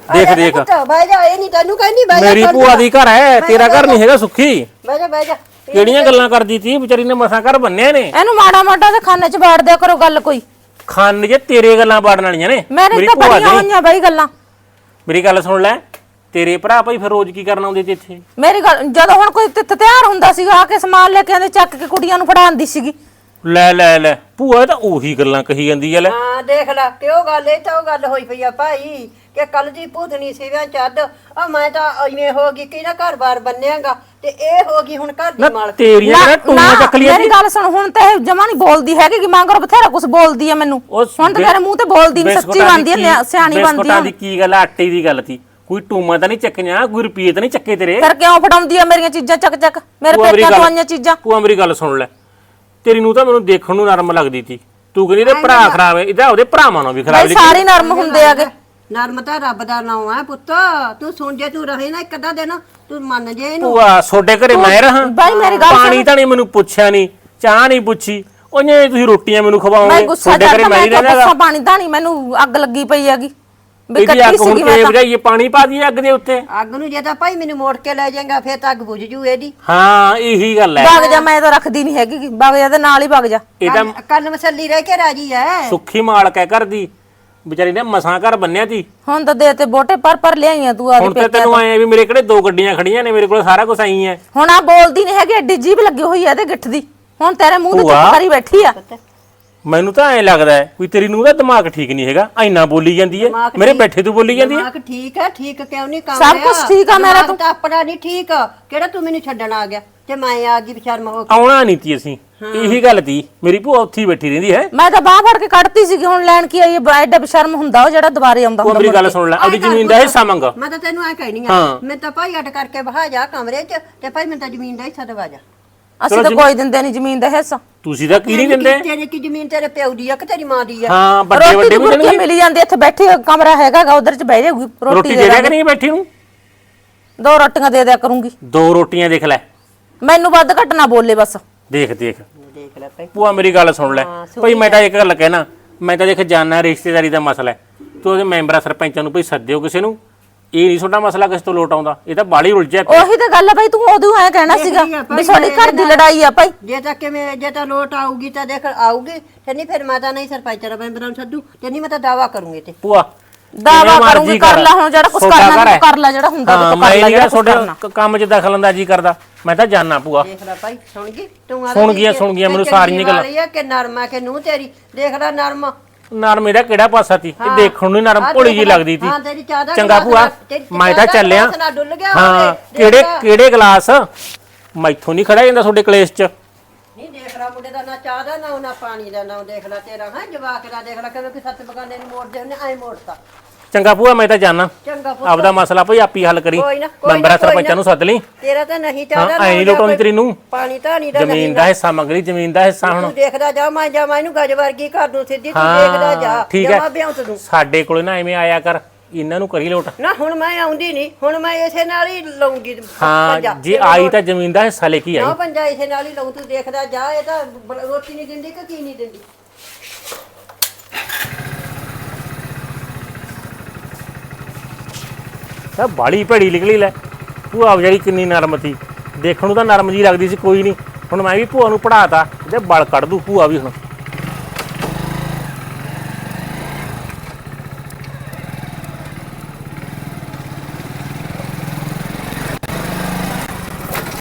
ਦੇਖ ਅਰੇ ਦੇਖ। ਪੁੱਤ, ਬਹਿ ਜਾ ਇਹ ਨਹੀਂ ਤੈਨੂੰ ਕਹਿੰਦੀ ਬਹਿ ਜਾ ਮੇਰੀ ਭੂਆ। ਦੀ ਘਰ ਹੈ ਤੇਰਾ ਘਰ ਨਹੀਂ ਹੈਗਾ ਸੁੱਖੀ। ਬਹਿ ਜਾ ਬਹਿ ਜਾ। ਕਿਹੜੀਆਂ ਗੱਲਾਂ ਕਰਦੀ ਤੀ ਵਿਚਾਰੀ ਨੇ ਮਸਾਂ ਘਰ ਬੰਨਿਆ ਨੇ? ਇਹਨੂੰ ਮਾੜਾ ਮਾੜਾ ਤੇ ਖਾਨੇ 'ਚ ਬਾੜ ਦਿਆ ਕਰੋ ਗੱਲ ਕੋਈ। ਖਾਨ ਜੇ ਤੇਰੇ ਗੱਲਾਂ ਬਾੜਨ ਵਾਲੀਆਂ ਨੇ। ਮੇਰੇ ਤਾਂ ਬੜੀਆਂ ਹੋਈਆਂ ਬਈ ਗੱਲਾਂ। ਮੇਰੀ ਗੱਲ ਸੁਣ ਲੈ ਤੇਰੇ ਭਰਾ ਭਾਈ ਫਿਰ ਰੋਜ਼ ਕੀ ਕਰਨ ਆਉਂਦੇ ਤੇ ਇੱਥੇ? ਮੇਰੀ ਗੱਲ ਜਦੋਂ ਹੁਣ ਕੋਈ ਤਿੱਥ ਤਿਉਹਾਰ ਹੁੰਦਾ ਸੀਗਾ ਆ ਕੇ ਸਮਾਨ ਲੈ ਕੇ ਆਂਦੇ ਚੱਕ ਕੇ ਕੁੜੀਆਂ ਨੂੰ ਫੜਾਉਂਦੀ ਸੀਗੀ। ਲੈ ਲੈ ਲੈ ਭੂਆ ਇਹ ਤਾਂ ਉਹੀ ਗੱਲਾਂ ਕਹੀ ਜਾਂਦੀ ਐ ਲੈ। ਹਾਂ ਦੇਖ ਲੈ ਕਿਉਂ ਗੱਲ ਇਹ ਤਾਂ ਉਹ ਗੱਲ ਹੋਈ ਪਈ ਆ ਭਾਈ। ਕਿ ਕੱਲ ਦੀ ਭੂਤਨੀ ਸੀਵਿਆਂ ਚੱਦ ਆ ਮੈਂ ਤਾਂ ਇਵੇਂ ਹੋ ਗਈ ਕਿ ਨਾ ਘਰ-ਬਾਰ ਬੰਨਿਆਗਾ ਤੇ ਇਹ ਹੋ ਗਈ ਹੁਣ ਘਰ ਨਾ ਦੀ ਮਾਲਕ। ਤੇਰੀਆਂ ਕਿਹੜਾ ਟੂਆਂ ਚੱਕ ਲੀਆਂ ਮੇਰੀ ਗੱਲ ਸੁਣ ਹੁਣ ਤਾਂ ਇਹ ਜਮਾ ਨਹੀਂ ਬੋਲਦੀ ਹੈਗੀ ਕਿ ਮੰਗਰ ਬਥੇਰਾ ਕੁਝ ਬੋਲਦੀ ਆ ਮੈਨੂੰ। ਉਹ ਹੁਣ ਤਾਂ ਮੇਰੇ ਮੂੰਹ ਤੇ ਬੋਲਦੀ ਨਹੀਂ ਸੱਚੀ ਬਣਦੀ ਆ ਸਿਆਣੀ ਬਣਦੀ ਆ ਦੀ ਕੀ ਗੱਲ ਆ, ਆਟੇ ਦੀ ਗੱਲ ਤੀ ਕੋਈ ਟੂਮਾ ਤਾਂ ਨਹੀਂ ਚੱਕੀਆਂ ਕੋਈ ਰੁਪਈਏ ਤਾਂ ਨਹੀਂ ਚੱਕੇ ਤੇਰੇ। ਫਿਰ ਕਿਉਂ ਫੜਾਉਂਦੀ ਆ ਮੇਰੀਆਂ ਚੀਜ਼ਾਂ ਚੱਕ ਚੱਕ? ਮੇਰੇ ਪੇਕਿਆਂ ਤੋਂ ਆਈਆਂ ਚੀਜ਼ਾਂ। ਭੂਆ ਮੇਰੀ ਗੱਲ ਸੁਣ ਲੈ। ਤੇਰੀ ਨੂੰ ਤਾਂ ਮੈਨੂੰ ਦੇਖਣ ਨੂੰ ਨਰਮ ਲੱਗਦੀ ਤੀ ਤੂੰ ਕਹਿੰਦੀ ਇਹਦੇ ਭਰਾ ਖਰਾਬ ਹੈ ਇਹਦਾ ਉਹਦੇ ਭਰਾਵਾਂ ਨੂੰ ਵੀ ਖਰਾਬ ਬਈ ਸਾਰੇ ਨਰਮ ਹੁੰਦੇ ਆਗੇ ਨਰਮ ਤਾਂ ਰੱਬ ਦਾ ਨਾਮ ਹੈ ਪੁੱਤ। ਤੂੰ ਸੁਣ ਜੇ ਤੂੰ ਰਹੇ ਨਾ ਇੱਕ ਅੱਧਾ ਦਿਨ ਤੂੰ ਮੰਨ ਜੇ ਇਹਨੂੰ। ਭੂਆ ਛੋਡੇ ਘਰੇ ਮੈਂ ਰਹਾ। ਬਾਈ ਮੇਰੀ ਗੱਲ ਪਾਣੀ ਤਾਂ ਨਹੀਂ ਮੈਨੂੰ ਪੁੱਛਿਆ ਨਹੀਂ ਚਾਹ ਨਹੀਂ ਪੁੱਛੀ। ਉਹਨੇ ਤੁਸੀਂ ਰੋਟੀਆਂ ਮੈਨੂੰ ਮੈਂ ਖਵਾਓਗੇ ਗੁੱਸਾ ਘਰੇ ਚੜਦਾ ਮੈਂ ਮੈਂ ਹੀ ਕਿਹਾ ਰਹਿਣਾਗਾ ਗੁੱਸਾ ਪਾਣੀ ਧਾਣੀ ਮੈਨੂੰ ਅੱਗ ਲੱਗੀ ਪਈ ਹੈਗੀ। ਵੀ ਇਹਦੀ ਕੱਟੀ ਅੱਗ ਹੁਣ ਸੀਗੀ ਮੈਂ ਕਿਵੇਂ ਤਾਂ। ਪਾਣੀ ਪਾ ਦਈਏ ਅੱਗ ਦੇ ਉੱਤੇ। ਅੱਗ ਨੂੰ ਜੇ ਤਾਂ ਭਾਈ ਮੈਨੂੰ ਮੋੜ ਕੇ ਲੈ ਜਾਏਗਾ ਫੇਰ ਤਾਂ ਅੱਗ ਬੁਝ ਜੂ ਇਹਦੀ। ਹਾਂ ਇਹੀ ਗੱਲ ਹੈ। ਵਗ ਜਾ ਮੈਂ ਤਾਂ ਰੱਖਦੀ ਨਹੀਂ ਹੈਗੀ। ਗੀ। ਵਗ ਜਾ ਤੇ ਨਾਲ ਹੀ ਵਗ ਜਾ। ਇਹ ਤਾਂ ਕੰਨ- ਕੰਨ ਮਸੱਲੀ ਰਹਿ ਕੇ ਰਾਜੀ ਐ। ਸੁੱਖੀ ਮਾਲਕ ਹੈ ਘਰ ਦੀ। ਵਿਚਾਰੀ ਨੇ ਮਸਾਂ ਘਰ ਬੰਨਿਆ ਤੀ ਹੁਣ ਤਾਂ ਦੇ ਤੇ ਬੋਟੇ ਪਰ ਪਰ ਲਿਆਈਆਂ ਤੂੰ ਆਦੀ ਹੁਣ ਤੇ ਤੈਨੂੰ ਆਏ ਵੀ ਮੇਰੇ ਕਿਹੜੇ ਦੋ ਗੱਡੀਆਂ ਖੜੀਆਂ ਨੇ ਮੇਰੇ ਕੋਲ ਸਾਰਾ ਕੁਝ ਆਈ ਹੈ ਹੁਣ ਆ ਬੋਲਦੀ ਨਹੀਂ ਹੈਗੀ ਐਡੀ ਜੀਭ ਲੱਗੀ ਹੋਈ ਆ ਇਹਦੇ ਗਿੱਠ ਦੀ। ਹੁਣ ਤੇਰੇ ਮੂੰਹ ਤੇ ਭੂਆ। ਚੁੱਪ ਕਰੀ ਬੈਠੀ ਆ। ਮੈਨੂੰ ਤਾਂ ਐ ਲੱਗਦਾ ਹੈ ਕੋਈ ਤੇਰੀ ਨੂੰ ਦਾ ਦਿਮਾਗ ਠੀਕ ਨਹੀਂ ਹੈਗਾ ਐਨਾ ਬੋਲੀ ਜਾਂਦੀ ਹੈ ਮੇਰੇ ਬੈਠੇ ਤੂੰ ਬੋਲੀ ਜਾਂਦੀ ਹੈ ਦਿਮਾਗ ਠੀਕ ਹੈ ਠੀਕ ਕਿਉਂ ਨਹੀਂ ਕੰਮ ਸਭ ਕੁਛ ਠੀਕ ਆ ਮੇਰਾ ਤਾਂ। ਆਪਣਾ ਨਹੀਂ ਠੀਕ। ਕਿਹੜਾ ਤੂੰ ਮੈਨੂੰ ਛੱਡਣ ਆ ਗਿਆ? ਤੇ ਮੈਂ ਆ ਗਈ ਵਿਚਾਰ ਕੇ ਆਉਣਾ ਨਹੀਂ ਤੀ ਅਸੀਂ। ਇਹੀ ਗੱਲ ਤੀ ਮੇਰੀ ਭੂਆ ਉੱਥੇ ਹੀ ਬੈਠੀ ਰਹਿੰਦੀ ਹੈ। ਮੈਂ ਤਾਂ ਬਾਹ ਫੜ ਕੇ ਕੱਢਤੀ ਸੀਗੀ ਹੁਣ ਲੈਣ ਕੀ ਆਈ ਇਹ ਐਡਾ ਬਸ਼ਰਮ ਹੁੰਦਾ ਉਹ ਜਿਹੜਾ ਦੁਬਾਰੇ ਆਉਂਦਾ ਉਹ ਹੁੰਦਾ ਮੇਰੀ ਗੱਲ ਸੁਣ ਲੈ ਆਪਣੀ ਜ਼ਮੀਨ ਦਾ ਹਿੱਸਾ ਮੰਗ। ਮੈਂ ਤਾਂ ਤੈਨੂੰ ਐ ਕਹਿਣੀ ਆ। ਮੈਂ ਤਾਂ ਭਾਈ ਅੱਡ ਕਰਕੇ ਬਹਾ ਜਾ ਕਮਰੇ 'ਚ ਤੇ ਭਾਈ ਮੈਂ ਤਾਂ ਜ਼ਮੀਨ ਦਾ ਹਿੱਸਾ ਦਵਾ ਜਾ। ਅਸੀਂ ਤਾਂ ਕੋਈ ਦਿੰਦੇ ਨਹੀਂ ਜ਼ਮੀਨ ਦਾ ਹਿੱਸਾ। ਤੁਸੀਂ ਤਾਂ ਕੀ ਨਹੀਂ ਦਿੰਦੇ? ਤੇਰੇ ਕੀ ਜ਼ਮੀਨ ਤੇਰੇ ਪਿਓ ਦੀ ਆ ਕਿ ਤੇਰੀ ਮਾਂ ਦੀ ਆ? ਹਾਂ ਵੱਡੇ ਵੱਡੇ ਦੇਣਗੇ। ਮਿਲ ਜਾਂਦੀ ਇੱਥੇ ਬੈਠੇ ਕਮਰਾ ਹੈਗਾਗਾ ਉਧਰ ਚ ਬਹਿ ਜਾਊਗੀ ਰੋਟੀ ਰੋਟੀ ਦੇ ਦੇ। ਕਰੀ ਬੈਠੀ ਨੂੰ? ਦੋ ਰੋਟੀਆਂ ਦੇ ਦਿਆ ਕਰੂੰਗੀ। ਦੋ ਰੋਟੀਆਂ ਦੇਖ ਲੈ। ਮੈਨੂੰ ਵੱਧ ਘੱਟ ਨਾ ਬੋਲੇ ਬਸ। ਦੇਖ ਦੇਖ। ਦੇਖ ਲੈ ਭਾਈ। ਭੂਆ ਮੇਰੀ ਗੱਲ ਸੁਣ ਲੈ। ਭਈ ਮੈਂ ਤਾਂ ਇੱਕ ਗੱਲ ਕਹਿਣਾ। ਮੈਂ ਤਾਂ ਦੇਖ ਜਾਣਾ ਰਿਸ਼ਤੇਦਾਰੀ ਦਾ ਮਸਲਾ ਹੈ। ਤੂੰ ਉਹਦੇ ਮੈਂਬਰਾਂ ਸਰਪੰਚਾਂ ਨੂੰ ਭਈ ਸੱਦਿਓ ਕਿਸੇ ਨੂੰ। ਇਹ ਨਹੀਂ ਤੁਹਾਡਾ ਮਸਲਾ ਕਿਸੇ ਤੋਂ ਲੋਟ ਆਉਂਦਾ। ਇਹ ਤਾਂ ਬਾਲੀ ਉਲਝਿਆ ਪਿਆ। ਉਹੀ ਤਾਂ ਗੱਲ ਆ ਭਾਈ ਤੂੰ ਉਦੋਂ ਐ ਕਹਿਣਾ ਸੀਗਾ ਵੀ ਸਾਡੀ ਘਰ ਦੀ ਲੜਾਈ ਆ ਭਾਈ। ਜੇ ਤਾਂ ਕਿਵੇਂ ਜੇ ਤਾਂ ਲੋਟ ਆਊਗੀ ਤਾਂ ਦੇਖ ਆਊਗੀ। ਤੇ ਨਹੀਂ ਫਿਰ ਮੈਂ ਤਾਂ ਨਹੀਂ ਸਰਪੰਚ ਦਾ ਮੈਂਬਰਾਂ ਨੂੰ ਸੱਦੂ। ਤੇ ਨਹੀਂ ਮੈਂ ਤਾਂ ਦਾਵਾ ਕਰੂੰਗੀ ਤੇ ਭੂਆ ਦਾਵਾ ਜਿਵੇਂ ਮਰਜ਼ੀ ਕਰੂੰਗੀ ਕਰ ਲੈ ਹੁਣ ਜਿਹੜਾ ਕੁਝ ਤੁਹਾਡਾ ਕਰਨਾ ਘਰ ਹੈ। ਤੂੰ ਕਰ ਲੈ ਜਿਹੜਾ ਹੁੰਦਾ ਹਾਂ ਤੂੰ ਮੈਂ ਕਰ ਲੈ ਨਹੀਂ ਜਿਹੜਾ ਤੁਹਾਡੇ ਕੁਛ ਕਰਨਾ। ਕ- ਕੰਮ 'ਚ ਦਖਲ ਅੰਦਾਜ਼ੀ ਕਰਦਾ। ਮੈਂ ਤਾਂ ਜਾਣਾ ਭੂਆ। ਦੇਖ ਲੈ ਭਾਈ ਸੁਣ ਗਈ? ਤੂੰ ਸੁਣ ਗਈਆਂ, ਸੁਣ ਗਈਆਂ, ਮੈਨੂੰ ਸਾਰੀਆਂ ਗੱਲਾਂ। ਗੱਲਾਂ ਕਿ ਨਰਮਾ ਕਿ ਨੂੰ ਤੇਰੀ? ਦੇਖ ਲੈ ਨਰਮ। ਨਰਮੇ ਦਾ ਕਿਹੜਾ ਪਾਸਾ ਤੀ ਇਹ ਦੇਖਣ ਨੂੰ ਹੀ ਨਰਮ ਆਹ ਭੋਲੀ ਦੇਖ ਜੀ ਲੈ, ਲੱਗਦੀ ਤੀ ਹਾਂ, ਤੇਰੀ ਚਾਹ ਦਾ ਚੰਗਾ ਗਲਾਸ ਭੂਆ ਨਾ- ਤੇਰੀ ਮੈਂ ਚਾਹ ਤਾਂ ਦਾ ਚੱਲਿਆ। ਗਲਾਸ ਨਾ ਡੁੱਲ ਗਿਆ ਹਾਂ ਹੋਵੇ। ਦੇਖ ਕਿਹੜੇ ਲੈ। ਕਿਹੜੇ ਗਲਾਸ? ਮੈਥੋਂ ਨਹੀਂ ਖੜਾ ਜਾਂਦਾ ਤੁਹਾਡੇ ਕਲੇਸ਼ 'ਚ। ਨਹੀਂ ਦੇਖ ਲੈ ਮੁੰਡੇ ਦਾ ਨਾ ਚਾਹ ਦਾ ਨਾ ਨਾ ਪਾਣੀ ਦਾ ਨਾ ਦੇਖ ਲੈ ਤੇਰਾ। ਹਾਂ ਜਵਾਕ ਦਾ ਦੇਖ ਲੈ ਕਿਵੇਂ ਕਿ ਸੱਤ ਬਗਾਨੇ ਨੂੰ ਮੋੜਦੇ ਹੁੰਦੇ ਐ ਮੋੜਤਾ। ਚੰਗਾ ਭੂਆ ਮੈਂ ਤਾਂ ਜਾਣਾ ਚੰਗਾ ਪੁੱਤ। ਆਪਦਾ ਮਸਲਾ ਭਈ ਆਪੀ ਹੱਲ ਕਰੀ। ਕੋਈ ਨਾ, ਕੋਈ ਮੈਂਬਰਾਂ ਨਾ, ਕੋਈ ਸਰਪੰਚਾਂ ਨਾ। ਨੂੰ ਸੱਦ ਲਈ। ਤੇਰਾ ਤਾਂ ਨਹੀਂ ਚਾਹ ਹਾਂ ਦਾ ਐ ਨਾ ਨਹੀਂ ਕੋਈ ਤੇਰੀ ਨੂੰ। ਪਾਣੀ ਤਾਂ ਨਹੀਂ ਦਾ ਜ਼ਮੀਨ ਦਾ ਹਿੱਸਾ ਮੰਗ ਲਈ ਜ਼ਮੀਨ ਦਾ ਹਿੱਸਾ ਹੁਣ। ਤੂੰ ਦੇਖਦਾ ਜਾ ਮੈਂ ਜਾ ਮੈਂ ਇਹਨੂੰ ਗੱਜ ਵਰਗੀ ਕਰ ਦੂੰ ਸਿੱਧੀ ਤੂੰ ਦੇਖਦਾ ਜਾ। ਠੀਕ ਜਮਾਂ ਹੈ। ਸਾਡੇ ਕੋਲੇ ਨਾ ਐਵੇਂ ਆਇਆ ਕਰ ਇਹਨਾਂ ਨੂੰ ਕਰੀ ਲੋਟ। ਨਾ ਹੁਣ ਮੈਂ ਆਉਂਦੀ ਨਹੀਂ ਹੁਣ ਮੈਂ ਇਸੇ ਨਾਲ ਹੀ ਲਊਂਗੀ। ਹਾਂ ਪੰਜਾ। ਜੇ ਆਈ ਤਾਂ ਜ਼ਮੀਨ ਦਾ ਹਿੱਸਾ ਲੈ ਕੇ ਨਾ ਆਈ ਪੰਜਾ ਇਸੇ ਨਾਲ ਹੀ ਲਊਂ ਤੂੰ ਦੇਖਦਾ ਜਾ ਇਹ ਤਾਂ ਬ- ਰੋਟੀ ਨਹੀਂ ਦਿੰਦੀ ਕਿ ਕੀ ਨਹੀਂ ਦਿੰਦੀ? ਤਾਂ ਬਾਲੀ ਭੜੀ ਨਿਕਲੀ ਲੈ। ਭੂਆ ਵਿਚਾਰੀ ਕਿੰਨੀ ਨਰਮ ਸੀ। ਦੇਖਣ ਨੂੰ ਤਾਂ ਨਰਮ ਜੀ ਲੱਗਦੀ ਸੀ, ਕੋਈ ਨਹੀਂ। ਹੁਣ ਮੈਂ ਵੀ ਭੂਆ ਨੂੰ ਪੜਾਤਾ ਇਹਦੇ ਬਲ ਕੱਢ ਦੂ ਭੂਆ ਵੀ ਹੁਣ।